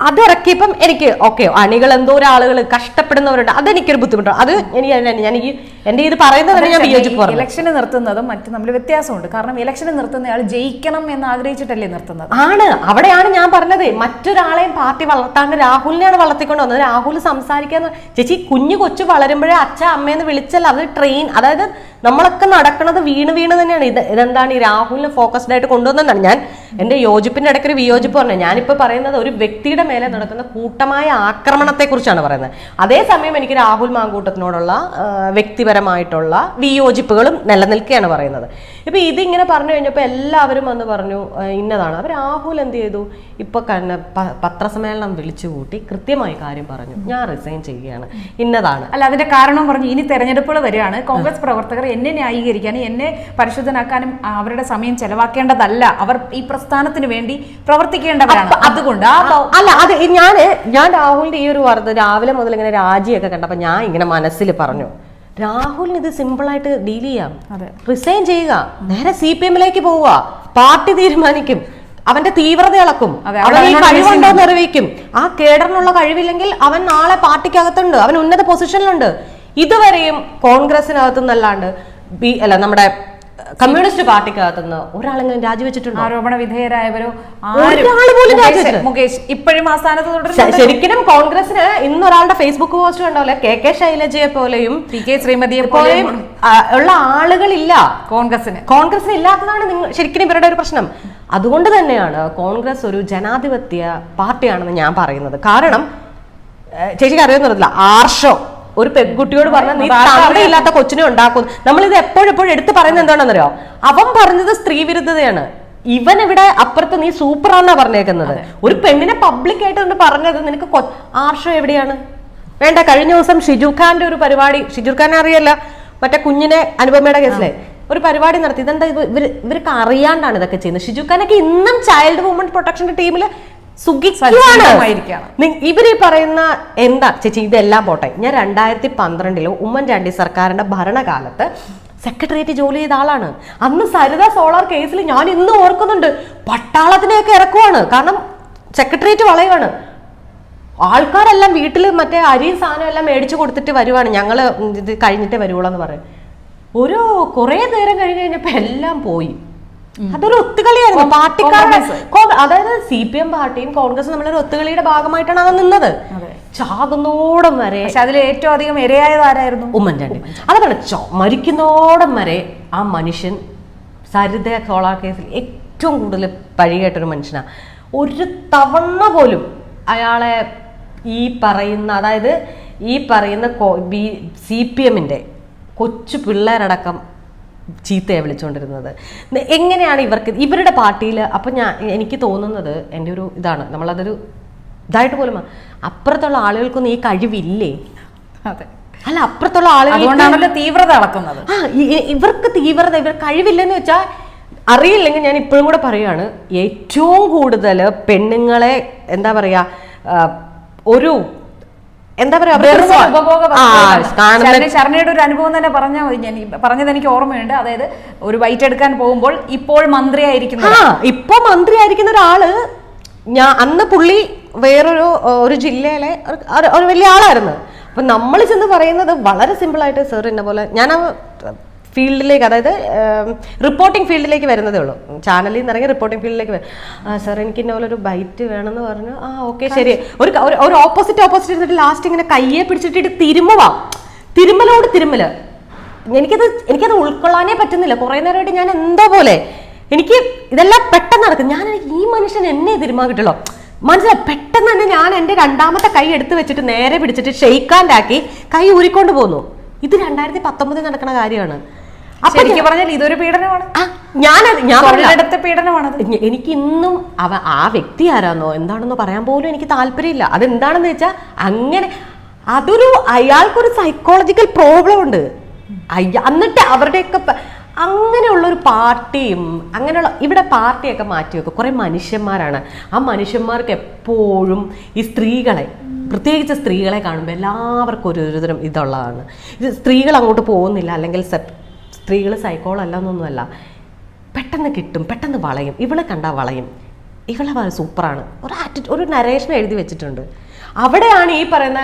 അത് ഇറക്കിയപ്പം എനിക്ക് ഓക്കെ അണികൾ എന്തോ ആളുകൾ കഷ്ടപ്പെടുന്നവരുണ്ട്. അതെനിക്കൊരു ബുദ്ധിമുട്ടാണ് അത് എനിക്ക് ഞാൻ- ഞാൻ ഈ എന്റെ ഇത് പറയുന്നത് ഞാൻ വിയോജിപ്പ് ഇലക്ഷന് നിർത്തുന്നതും മറ്റും തമ്മിൽ വ്യത്യാസമുണ്ട്. കാരണം ഇലക്ഷന് നിർത്തുന്നയാൾ ജയിക്കണം എന്ന് ആഗ്രഹിച്ചിട്ടല്ലേ നിർത്തുന്നത്. ആണ്. അവിടെയാണ് ഞാൻ പറഞ്ഞത്. മറ്റൊരാളെയും പാർട്ടി വളർത്താണ്ട് രാഹുലിനെയാണ് വളർത്തിക്കൊണ്ട് വന്നത്. രാഹുൽ സംസാരിക്കാന്ന് ചേച്ചി കുഞ്ഞു കൊച്ചു വളരുമ്പോഴേ അച്ഛ അമ്മയെന്ന് വിളിച്ചല്ല. അത് ട്രെയിൻ അതായത് നമ്മളൊക്കെ നടക്കുന്നത് വീണ് വീണ് തന്നെയാണ്. ഇത് ഇതെന്താണ് ഈ രാഹുലിനെ ഫോക്കസ്ഡ് ആയിട്ട് കൊണ്ടുവന്നതാണ് ഞാൻ എന്റെ യോജിപ്പിന്റെ ഇടയ്ക്ക് ഒരു വിയോജിപ്പ് പറഞ്ഞു. ഞാനിപ്പോ പറയുന്നത് ഒരു വ്യക്തിയുടെ മേലെ നടക്കുന്ന കൂട്ടമായ ആക്രമണത്തെ കുറിച്ചാണ് പറയുന്നത് അതേസമയം എനിക്ക് രാഹുൽ മാങ്കൂട്ടത്തിനോടുള്ള വ്യക്തിപരമായിട്ടുള്ള വിയോജിപ്പുകളും നിലനിൽക്കുകയാണ് പറയുന്നത്. ഇപ്പൊ ഇതിങ്ങനെ പറഞ്ഞു കഴിഞ്ഞപ്പോൾ എല്ലാവരും വന്ന് പറഞ്ഞു ഇന്നതാണ്. അപ്പൊ രാഹുൽ എന്ത് ചെയ്തു? ഇപ്പൊ കണ്ണ പത്രസമ്മേളനം വിളിച്ചു കൂട്ടി കൃത്യമായി കാര്യം പറഞ്ഞു. ഞാൻ റിസൈൻ ചെയ്യുകയാണ്. ഇന്നതാണ്. അല്ല അതിന്റെ കാരണം പറഞ്ഞു. ഇനി തെരഞ്ഞെടുപ്പുകൾ വരികയാണ്. കോൺഗ്രസ് പ്രവർത്തകർ എന്നെ ന്യായീകരിക്കാനും എന്നെ പരിശുദ്ധനാക്കാനും അവരുടെ സമയം ചെലവാക്കേണ്ടതല്ല. അവർ ഈ പ്രസ്ഥാനത്തിന് വേണ്ടി പ്രവർത്തിക്കേണ്ടവരാണ്. അതുകൊണ്ട് അല്ല അത് ഞാൻ ഞാൻ രാഹുലിന്റെ ഈ ഒരു വാർത്ത രാവിലെ മുതൽ ഇങ്ങനെ രാജിയൊക്കെ കണ്ടപ്പോൾ ഞാൻ ഇങ്ങനെ മനസ്സിൽ പറഞ്ഞു. രാഹുലിന് ഇത് സിമ്പിളായിട്ട് ഡീൽ ചെയ്യാം. റിസൈൻ ചെയ്യുക. നേരെ സി പി എമ്മിലേക്ക് പോവുക. പാർട്ടി തീരുമാനിക്കും. അവന്റെ തീവ്രത ഇളക്കും. അവൻ ഈ കഴിവുണ്ടോ നിറവേക്കും ആ കേഡറിനുള്ള കഴിവില്ലെങ്കിൽ അവൻ നാളെ പാർട്ടിക്കകത്തുണ്ട്. അവൻ ഉന്നത പൊസിഷനിലുണ്ട് ഇതുവരെയും കോൺഗ്രസിനകത്തുനിന്നല്ലാണ്ട് ബി അല്ല നമ്മുടെ കമ്മ്യൂണിസ്റ്റ് പാർട്ടിക്കകത്തുനിന്ന് ഒരാളെങ്കിലും രാജിവെച്ചിട്ടുണ്ട്? ആരോപണ വിധേയരായവരോ മുകേഷ് ഇപ്പോഴും ആ സ്ഥാനത്ത് ശ- തുടരുന്നുണ്ട് ശരിക്കും കോൺഗ്രസിന് ഇന്ന് ഒരാളുടെ ഫേസ്ബുക്ക് പോസ്റ്റ് കണ്ടോലെ? കെ കെ ശൈലജയെ പോലെയും പി കെ ശ്രീമതിയെ പോലെയും ഉള്ള ആളുകളില്ല. കോൺഗ്രസിന് കോൺഗ്രസിന് ഇല്ലാത്തതാണ് നിങ്ങൾ ശരിക്കും ഇവരുടെ ഒരു പ്രശ്നം. അതുകൊണ്ട് തന്നെയാണ് കോൺഗ്രസ് ഒരു ജനാധിപത്യ പാർട്ടിയാണെന്ന് ഞാൻ പറയുന്നത്. കാരണം ചേച്ചിക്ക് അറിയുന്നില്ല ആർഷോ. ഒരു പെൺകുട്ടിയോട് പറഞ്ഞ നീ തന്തയില്ലാത്ത കൊച്ചിനെ ഉണ്ടാക്കും. നമ്മൾ ഇത് എപ്പോഴെപ്പോഴും എടുത്തു പറയുന്നത് എന്താണെന്നറിയോ? അവൻ പറഞ്ഞത് സ്ത്രീ വിരുദ്ധതയാണ്. ഇവൻ ഇവിടെ അപ്പുറത്ത് നീ സൂപ്പറാന്നാ പറഞ്ഞേക്കുന്നത്. ഒരു പെണ്ണിനെ പബ്ലിക് ആയിട്ട് പറഞ്ഞത് നിനക്ക് ആർഷം എവിടെയാണ്? വേണ്ട കഴിഞ്ഞ ദിവസം ഷിജു ഖാന്റെ ഒരു പരിപാടി ഷിജു ഖാനെ അറിയല്ല മറ്റേ കുഞ്ഞിനെ അനുപമയുടെ കേസിലെ ഒരു പരിപാടി നടത്തി. ഇതെന്താ ഇവർ ഇവർക്ക് അറിയാണ്ടാണ് ഇതൊക്കെ ചെയ്യുന്നത്. ഷിജു ഖാനൊക്കെ ഇന്നും ചൈൽഡ് വുമൺ പ്രൊട്ടക്ഷന്റെ ടീമിൽ. ഇവർ ഈ പറയുന്ന എന്താ ചേച്ചി ഇതെല്ലാം പോട്ടെ. ഞാൻ രണ്ടായിരത്തി പന്ത്രണ്ടിലോ ഉമ്മൻചാണ്ടി സർക്കാരിന്റെ ഭരണകാലത്ത് സെക്രട്ടേറിയറ്റ് ജോലി ചെയ്ത ആളാണ്. അന്ന് സരിത സോളാർ കേസിൽ ഞാൻ ഇന്ന് ഓർക്കുന്നുണ്ട്. പട്ടാളത്തിനെയൊക്കെ ഇറക്കുവാണ്. കാരണം സെക്രട്ടേറിയറ്റ് വളയുവാണ് ആൾക്കാരെല്ലാം വീട്ടിൽ മറ്റേ അരി സാധനം എല്ലാം മേടിച്ചു കൊടുത്തിട്ട് വരുവാണ്. ഞങ്ങൾ ഇത് കഴിഞ്ഞിട്ടേ വരുവുള്ളൂ എന്ന് പറയും. ഒരു കുറേ നേരം കഴിഞ്ഞ് കഴിഞ്ഞപ്പോൾ എല്ലാം പോയി. അതൊരു ഒത്തുകളിയായിരുന്നു. പാർട്ടിക്കാരുടെ അതായത് സി പി എം പാർട്ടിയും കോൺഗ്രസും നമ്മളൊരു ഒത്തുകളിയുടെ ഭാഗമായിട്ടാണ് അത് നിന്നത്. ചാകുന്നോടം വരെ പക്ഷെ അതിൽ ഏറ്റവും അധികം ഇരയായത് ആരായിരുന്നു? ഉമ്മൻചാണ്ടി. അതാണ് ചോ മരിക്കുന്നോടം വരെ ആ മനുഷ്യൻ സരിത സോളാർ കേസിൽ ഏറ്റവും കൂടുതൽ പഴികേട്ടൊരു മനുഷ്യനാണ് ഒരു തവണ പോലും അയാളെ ഈ പറയുന്ന അതായത് ഈ പറയുന്ന ബി സി പി എമ്മിന്റെ കൊച്ചു പിള്ളേരടക്കം ചീത്തയെ വിളിച്ചുകൊണ്ടിരുന്നത് എങ്ങനെയാണ് ഇവർക്ക് ഇവരുടെ പാർട്ടിയിൽ അപ്പം ഞാൻ എനിക്ക് തോന്നുന്നത് എന്റെ ഒരു ഇതാണ്. നമ്മളതൊരു ഇതായിട്ട് പോലും അപ്പുറത്തുള്ള ആളുകൾക്കൊന്നും ഈ കഴിവില്ലേ? അതെ. അല്ല അപ്പുറത്തുള്ള ആളുകൾ തീവ്രത അളക്കുന്നത്. ആ ഇവർക്ക് തീവ്രത ഇവർ കഴിവില്ലെന്ന് വെച്ചാൽ അറിയില്ലെങ്കിൽ ഞാൻ ഇപ്പോഴും കൂടെ പറയുകയാണ് ഏറ്റവും കൂടുതൽ പെണ്ണുങ്ങളെ എന്താ പറയുക ഒരു എന്താ പറയാ ശരണയുടെ ഒരു അനുഭവം തന്നെ പറഞ്ഞാൽ മതി ഞാൻ ഈ- പറഞ്ഞത് എനിക്ക് ഓർമ്മയുണ്ട്. അതായത് ഒരു വൈറ്റ് എടുക്കാൻ പോകുമ്പോൾ ഇപ്പോൾ മന്ത്രിയായിരിക്കുന്ന ഇപ്പൊ മന്ത്രിയായിരിക്കുന്ന ഒരാൾ ഞാൻ അന്ന് പുള്ളി വേറൊരു ഒരു ജില്ലയിലെ ഒരു- വലിയ ആളായിരുന്നു. അപ്പൊ നമ്മൾ ചെന്ന് പറയുന്നത് വളരെ സിമ്പിൾ ആയിട്ട് സാർ എന്നെ പോലെ ഞാൻ ഫീൽഡിലേക്ക് അതായത് റിപ്പോർട്ടിംഗ് ഫീൽഡിലേക്ക് വരുന്നതേ ഉള്ളൂ. ചാനലിൽ നിന്ന് ഇറങ്ങി റിപ്പോർട്ടിംഗ് ഫീൽഡിലേക്ക് വരും. സാർ എനിക്ക് ഇന്ന പോലെ ഒരു ബൈറ്റ് വേണമെന്ന് പറഞ്ഞു. ആ ഓക്കെ ശരി. ഒരു ഒരു- ഓപ്പോസിറ്റ് ഓപ്പോസിറ്റ് ഇരുന്നിട്ട് ലാസ്റ്റ് ഇങ്ങനെ കയ്യെ പിടിച്ചിട്ട് തിരുമുവാ തിരുമ്മലോട് തിരുമ്മൽ. എനിക്കത് എനിക്കത് ഉൾക്കൊള്ളാനേ പറ്റുന്നില്ല. കുറേ നേരമായിട്ട് ഞാൻ എന്തോ പോലെ. എനിക്ക് ഇതെല്ലാം പെട്ടെന്ന് നടക്കും. ഞാൻ ഈ മനുഷ്യൻ എന്നെ തിരുമാ കിട്ടുള്ളൂ മനസ്സിലായി? പെട്ടെന്ന് തന്നെ ഞാൻ എന്റെ രണ്ടാമത്തെ കൈ എടുത്ത് വെച്ചിട്ട് നേരെ പിടിച്ചിട്ട് ഷെയ്ക്കാൻഡാക്കി കൈ ഊരിക്കൊണ്ട് പോന്നു. ഇത് രണ്ടായിരത്തി പത്തൊമ്പതിൽ നടക്കുന്ന കാര്യമാണ്. ശരിക്കും പറഞ്ഞാൽ ഇതൊരു പീഡനമാണ്. ആ, ഞാനത് ഞാൻ എനിക്ക് ഇന്നും അവ ആ വ്യക്തി ആരാന്നോ എന്താണെന്നോ പറയാൻ പോലും എനിക്ക് താല്പര്യമില്ല. അതെന്താണെന്ന് വെച്ചാൽ അങ്ങനെ അതൊരു അയാൾക്കൊരു സൈക്കോളജിക്കൽ പ്രോബ്ലം ഉണ്ട്. എന്നിട്ട് അവരുടെയൊക്കെ അങ്ങനെയുള്ള ഒരു പാർട്ടിയും അങ്ങനെയുള്ള ഇവിടെ പാർട്ടിയൊക്കെ മാറ്റി വെക്കും കുറേ മനുഷ്യന്മാരാണ്. ആ മനുഷ്യന്മാർക്ക് എപ്പോഴും ഈ സ്ത്രീകളെ പ്രത്യേകിച്ച് സ്ത്രീകളെ കാണുമ്പോൾ എല്ലാവർക്കും ഒരു ഒരുതരം ഇതുള്ളതാണ്. ഇത് സ്ത്രീകൾ അങ്ങോട്ട് പോകുന്നില്ല. അല്ലെങ്കിൽ സ്ത്രീകൾ സൈക്കോൾ അല്ല എന്നൊന്നുമല്ല പെട്ടെന്ന് കിട്ടും പെട്ടെന്ന് വളയും. ഇവളെ കണ്ടാൽ വളയും. ഇവളെ സൂപ്പറാണ്. ഒരു ആറ്റിറ്റ്യൂഡ് ഒരു നരേഷൻ എഴുതി വെച്ചിട്ടുണ്ട്. അവിടെയാണ് ഈ പറയുന്ന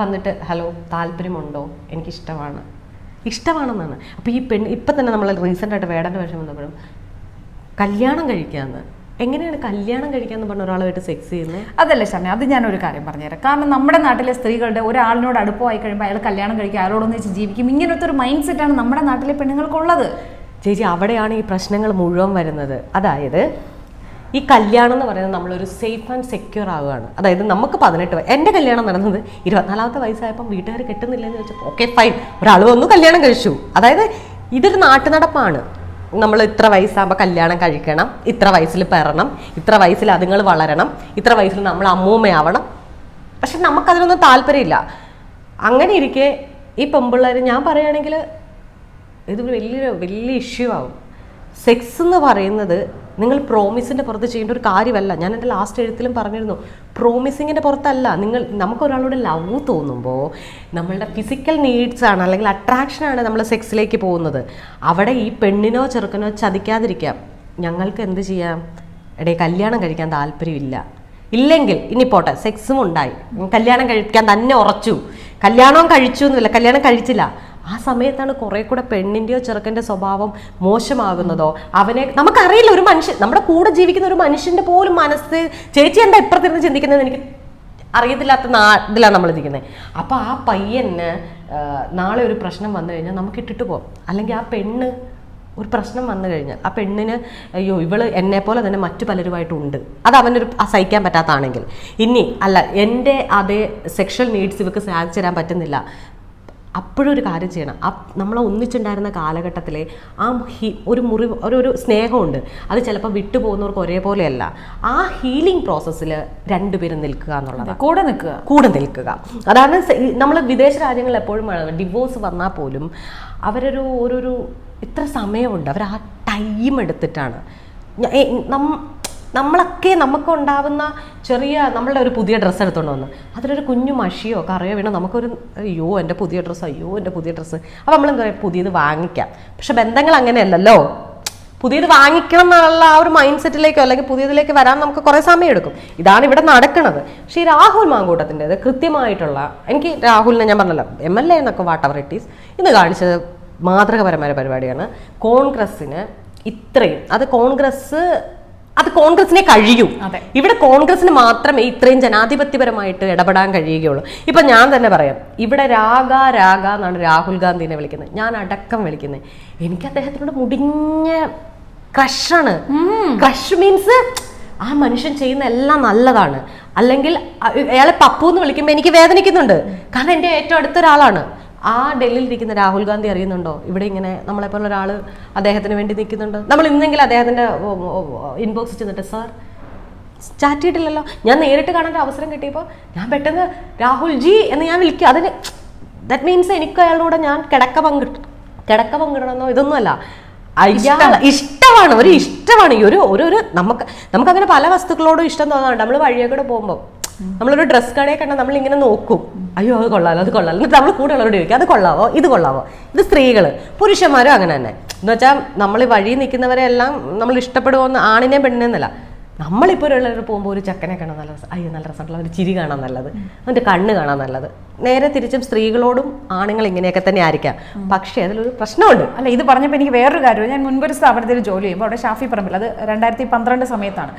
വന്നിട്ട് ഹലോ താല്പര്യമുണ്ടോ? എനിക്കിഷ്ടമാണ്. ഇഷ്ടമാണെന്നാണ്. അപ്പോൾ ഈ പെണ്ണ് ഇപ്പം തന്നെ നമ്മൾ റീസെന്റായിട്ട് വേടന്റെ വേഷം വന്നപ്പോഴും കല്യാണം കഴിക്കാന്ന്. എങ്ങനെയാണ് കല്യാണം കഴിക്കാന്ന് പറഞ്ഞ ഒരാളുമായിട്ട് സെക്സ് ചെയ്യുന്നത് അതല്ല ശരണ അത് ഞാൻ ഒരു കാര്യം പറഞ്ഞുതരാം. കാരണം നമ്മുടെ നാട്ടിലെ സ്ത്രീകളുടെ ഒരാളിനോട് അടുപ്പമായി കഴിയുമ്പോൾ അയാൾ കല്യാണം കഴിക്കും അയാളോടൊന്ന് വെച്ച് ജീവിക്കും. ഇങ്ങനത്തെ ഒരു മൈൻഡ് സെറ്റാണ് നമ്മുടെ നാട്ടിലെ പെണ്ണുങ്ങൾക്കുള്ളത്. ചേച്ചി അവിടെയാണ് ഈ പ്രശ്നങ്ങൾ മുഴുവൻ വരുന്നത്. അതായത് ഈ കല്യാണം എന്ന് പറയുന്നത് നമ്മളൊരു സേഫ് ആൻഡ് സെക്യൂർ ആവുകയാണ്. അതായത് നമുക്ക് പതിനെട്ട് എന്റെ കല്യാണം നടന്നത് ഇരുപത്തിനാലാമത്തെ വയസ്സായപ്പം വീട്ടുകാർ കെട്ടുന്നില്ലെന്ന് വെച്ചപ്പോൾ ഓക്കെ ഫൈൻ ഒരാൾ വന്നു കല്യാണം കഴിച്ചു. അതായത് ഇതൊരു നാട്ടു നടപ്പാണ് നമ്മൾ ഇത്ര വയസ്സാകുമ്പോൾ കല്യാണം കഴിക്കണം ഇത്ര വയസ്സിൽ പിറണം ഇത്ര വയസ്സിൽ അതുങ്ങൾ വളരണം ഇത്ര വയസ്സിൽ നമ്മൾ അമ്മൂമ്മയാവണം. പക്ഷെ നമുക്കതിനൊന്നും താല്പര്യമില്ല. അങ്ങനെ ഇരിക്കെ ഈ പെമ്പിള്ളേർ ഞാൻ പറയുകയാണെങ്കിൽ ഇത് വലിയൊരു വലിയ ഇഷ്യൂ ആവും. സെക്സ് എന്ന് പറയുന്നത് നിങ്ങൾ പ്രോമിസിന്റെ പുറത്ത് ചെയ്യേണ്ട ഒരു കാര്യമല്ല. ഞാൻ എന്റെ ലാസ്റ്റ് എഴുത്തിലും പറഞ്ഞിരുന്നു പ്രോമിസിങ്ങിന്റെ പുറത്തല്ല. നിങ്ങൾ നമുക്കൊരാളോട് ലവ് തോന്നുമ്പോൾ നമ്മളുടെ ഫിസിക്കൽ നീഡ്സ് ആണ് അല്ലെങ്കിൽ അട്രാക്ഷനാണ് നമ്മൾ സെക്സിലേക്ക് പോകുന്നത്. അവിടെ ഈ പെണ്ണിനോ ചെറുക്കനോ ചതിക്കാതിരിക്കാം ഞങ്ങൾക്ക് എന്ത് ചെയ്യാം? എടേ കല്യാണം കഴിക്കാൻ താല്പര്യമില്ല. ഇല്ലെങ്കിൽ ഇനി പോട്ടെ സെക്സും ഉണ്ടായി. കല്യാണം കഴിക്കാൻ തന്നെ ഉറച്ചു. കല്യാണവും കഴിച്ചു എന്നില്ല കല്യാണം കഴിച്ചില്ല. ആ സമയത്താണ് കുറെ കൂടെ പെണ്ണിന്റെയോ ചെറുക്കന്റെ സ്വഭാവം മോശമാകുന്നതോ അവനെ നമുക്കറിയില്ല ഒരു മനുഷ്യൻ നമ്മുടെ കൂടെ ജീവിക്കുന്ന ഒരു മനുഷ്യന്റെ പോലും മനസ്സ് ചേച്ചി എന്താ ഇപ്പുറത്തിരുന്ന് ചിന്തിക്കുന്നത് എനിക്ക് അറിയത്തില്ലാത്ത നാ ഇതിലാണ് നമ്മൾ ഇരിക്കുന്നത്. അപ്പോൾ ആ പയ്യന് നാളെ ഒരു പ്രശ്നം വന്നു കഴിഞ്ഞാൽ നമുക്ക് ഇട്ടിട്ട് പോകും അല്ലെങ്കിൽ ആ പെണ്ണ് ഒരു പ്രശ്നം വന്നു കഴിഞ്ഞാൽ ആ പെണ്ണിന് അയ്യോ ഇവൾ എന്നെ പോലെ തന്നെ മറ്റു പലരുമായിട്ടുണ്ട് അത് അവനൊരു സഹിക്കാൻ പറ്റാത്താണെങ്കിൽ ഇനി അല്ല എന്റെ അതേ സെക്ഷൽ നീഡ്സ് ഇവർക്ക് സാധിച്ചു തരാൻ പറ്റുന്നില്ല. അപ്പോഴും ഒരു കാര്യം ചെയ്യണം. ആ നമ്മൾ ഒന്നിച്ചുണ്ടായിരുന്ന കാലഘട്ടത്തിലെ ആ ഹീ ഒരു മുറി ഒരു ഒരു സ്നേഹമുണ്ട്. അത് ചിലപ്പോൾ വിട്ടുപോകുന്നവർക്ക് ഒരേപോലെയല്ല. ആ ഹീലിംഗ് പ്രോസസ്സിൽ രണ്ടുപേരും നിൽക്കുക എന്നുള്ളത് കൂടെ നിൽക്കുക. കൂടെ നിൽക്കുക. അതാണ് നമ്മൾ വിദേശ രാജ്യങ്ങളിൽ എപ്പോഴും ഡിവോഴ്സ് വന്നാൽ പോലും അവരൊരു ഒരു ഇത്ര സമയമുണ്ട്. അവർ ആ ടൈം എടുത്തിട്ടാണ്. നം- നമ്മളൊക്കെ നമുക്ക് ഉണ്ടാവുന്ന ചെറിയ നമ്മളുടെ ഒരു പുതിയ ഡ്രസ്സ് എടുത്തുകൊണ്ട് വന്ന്. അതിലൊരു കുഞ്ഞു മഷിയോ കറിയോ വീണോ നമുക്കൊരു അയ്യോ എന്റെ പുതിയ ഡ്രസ്സ് അയ്യോ എന്റെ പുതിയ ഡ്രസ്സ് അപ്പോൾ നമ്മൾ എന്താ പറയുക പുതിയത് വാങ്ങിക്കാം. പക്ഷെ ബന്ധങ്ങൾ അങ്ങനെയല്ലല്ലോ. പുതിയത് വാങ്ങിക്കണം എന്നുള്ള ആ ഒരു മൈൻഡ് സെറ്റിലേക്കോ അല്ലെങ്കിൽ പുതിയതിലേക്ക് വരാൻ നമുക്ക് കുറേ സമയം എടുക്കും ഇതാണ് ഇവിടെ നടക്കുന്നത് പക്ഷേ ഈ രാഹുൽ മാങ്കൂട്ടത്തിന്റെത് കൃത്യമായിട്ടുള്ള എനിക്ക് രാഹുലിനെ ഞാൻ പറഞ്ഞല്ലോ എം എൽ എ എന്നൊക്കെ വാട്ടവർ ഇറ്റ് ഈസ് ഇന്ന് കാണിച്ചത് മാതൃകപരമായ പരിപാടിയാണ്. കോൺഗ്രസ്സിന് ഇത്രയും അത് കോൺഗ്രസ് അത് കോൺഗ്രസിനെ കഴിയൂ. ഇവിടെ കോൺഗ്രസിന് മാത്രമേ ഇത്രയും ജനാധിപത്യപരമായിട്ട് ഇടപെടാൻ കഴിയുകയുള്ളൂ. ഇപ്പൊ ഞാൻ തന്നെ പറയാം. ഇവിടെ രാഗ രാഗ എന്നാണ് രാഹുൽ ഗാന്ധിനെ വിളിക്കുന്നത്. ഞാൻ അടക്കം വിളിക്കുന്നത്. എനിക്ക് അദ്ദേഹത്തിനോട് മുടിഞ്ഞ ക്രഷാണ്. ക്രഷ് മീൻസ് ആ മനുഷ്യൻ ചെയ്യുന്ന എല്ലാം നല്ലതാണ്. അല്ലെങ്കിൽ അയാളെ പപ്പു എന്ന് വിളിക്കുമ്പോൾ എനിക്ക് വേദനിക്കുന്നുണ്ട്. കാരണം എന്റെ ഏറ്റവും അടുത്ത ഒരാളാണ്. ആ ഡൽഹിയിൽ ഇരിക്കുന്ന രാഹുൽ ഗാന്ധി അറിയുന്നുണ്ടോ? ഇവിടെ ഇങ്ങനെ നമ്മളെ പോലെ ഒരാൾ അദ്ദേഹത്തിന് വേണ്ടി നിൽക്കുന്നുണ്ട്. നമ്മൾ ഇന്നെങ്കിലും അദ്ദേഹത്തിന്റെ ഇൻബോക്സ് ചെന്നിട്ട് സാർ ചാറ്റ് ചെയ്തിട്ടില്ലല്ലോ. ഞാൻ നേരിട്ട് കാണാൻ അവസരം കിട്ടിയപ്പോൾ ഞാൻ പെട്ടെന്ന് രാഹുൽ ജി എന്ന് ഞാൻ വിളിക്കുക അതിന് ദാറ്റ് മീൻസ് എനിക്ക് അയാളോട് ഞാൻ കിടക്ക പങ്കി കിടക്ക പങ്കിടണമെന്നോ ഇതൊന്നുമല്ല. അയാൾ ഇഷ്ടമാണ് ഒരു ഇഷ്ടമാണ്. ഈ ഒരു ഒരു നമുക്ക് നമുക്കങ്ങനെ പല വസ്തുക്കളോടും ഇഷ്ടം തോന്നാറുണ്ട്. നമ്മൾ വഴിയെ കൂടെ പോകുമ്പോൾ നമ്മളൊരു ഡ്രസ് കടയെ കണ്ടാൽ നമ്മൾ ഇങ്ങനെ നോക്കും. അയ്യോ അത് കൊള്ളാലോ അത് കൊള്ളാലോ. എന്നിട്ട് നമ്മൾ കൂടെയുള്ളവരോട് ചോദിക്കും അത് കൊള്ളാവോ? ഇത് കൊള്ളാവോ? ഇത് സ്ത്രീകൾ പുരുഷന്മാരും അങ്ങനെ തന്നെ. എന്ന് വെച്ചാൽ നമ്മൾ വഴി നിൽക്കുന്നവരെല്ലാം നമ്മൾ ഇഷ്ടപ്പെടുമോ എന്ന് ആണിനെ പെണ്ണിനെന്നല്ല നമ്മളിപ്പോൾ ഉള്ളവർ പോകുമ്പോൾ ഒരു ചക്കനെ കാണാൻ നല്ല രസം അയ്യോ നല്ല രസമുള്ള ഒരു ചിരി കാണാൻ നല്ലത്. അവന്റെ കണ്ണ് കാണാൻ നല്ലത്. നേരെ തിരിച്ചും സ്ത്രീകളോടും ആണുങ്ങൾ ഇങ്ങനെയൊക്കെ തന്നെ ആയിരിക്കാം. പക്ഷേ അതിലൊരു പ്രശ്നമുണ്ട്. അല്ല ഇത് പറഞ്ഞപ്പോൾ എനിക്ക് വേറൊരു കാര്യം ഞാൻ മുൻപൊരു സ്ഥാപനത്തിൽ ജോലി ചെയ്യുമ്പോൾ അവിടെ ഷാഫി പറമ്പിൽ അത് രണ്ടായിരത്തി പന്ത്രണ്ട് സമയത്താണ്.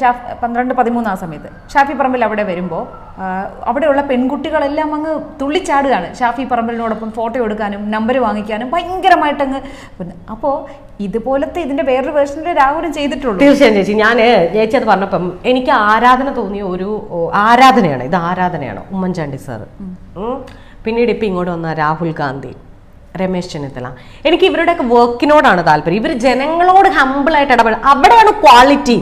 ഷാഫ് പന്ത്രണ്ട് പതിമൂന്ന് ആ സമയത്ത്. ഷാഫി പറമ്പിൽ അവിടെ വരുമ്പോൾ അവിടെയുള്ള പെൺകുട്ടികളെല്ലാം അങ്ങ് തുള്ളിച്ചാടുകയാണ്. ഷാഫി പറമ്പിലിനോടൊപ്പം ഫോട്ടോ എടുക്കാനും നമ്പർ വാങ്ങിക്കാനും ഭയങ്കരമായിട്ടങ്ങ് അപ്പോൾ ഇതുപോലത്തെ ഇതിന്റെ വേറൊരു വേർഷനിൽ രാഹുലും ചെയ്തിട്ടുള്ളൂ. തീർച്ചയായും ചേച്ചി ഞാൻ ചേച്ചി അത് പറഞ്ഞപ്പം എനിക്ക് ആരാധന തോന്നിയ ഒരു ആരാധനയാണ്. ഇത് ആരാധനയാണ്. ഉമ്മൻചാണ്ടി സാർ പിന്നീട് ഇപ്പം ഇങ്ങോട്ട് വന്ന രാഹുൽ ഗാന്ധി രമേശ് ചെന്നിത്തല. എനിക്ക് ഇവരുടെയൊക്കെ വർക്കിനോടാണ് താല്പര്യം. ഇവർ ജനങ്ങളോട് ഹമ്പിളായിട്ട് ഇടപെടുക അവിടെയാണ് ക്വാളിറ്റി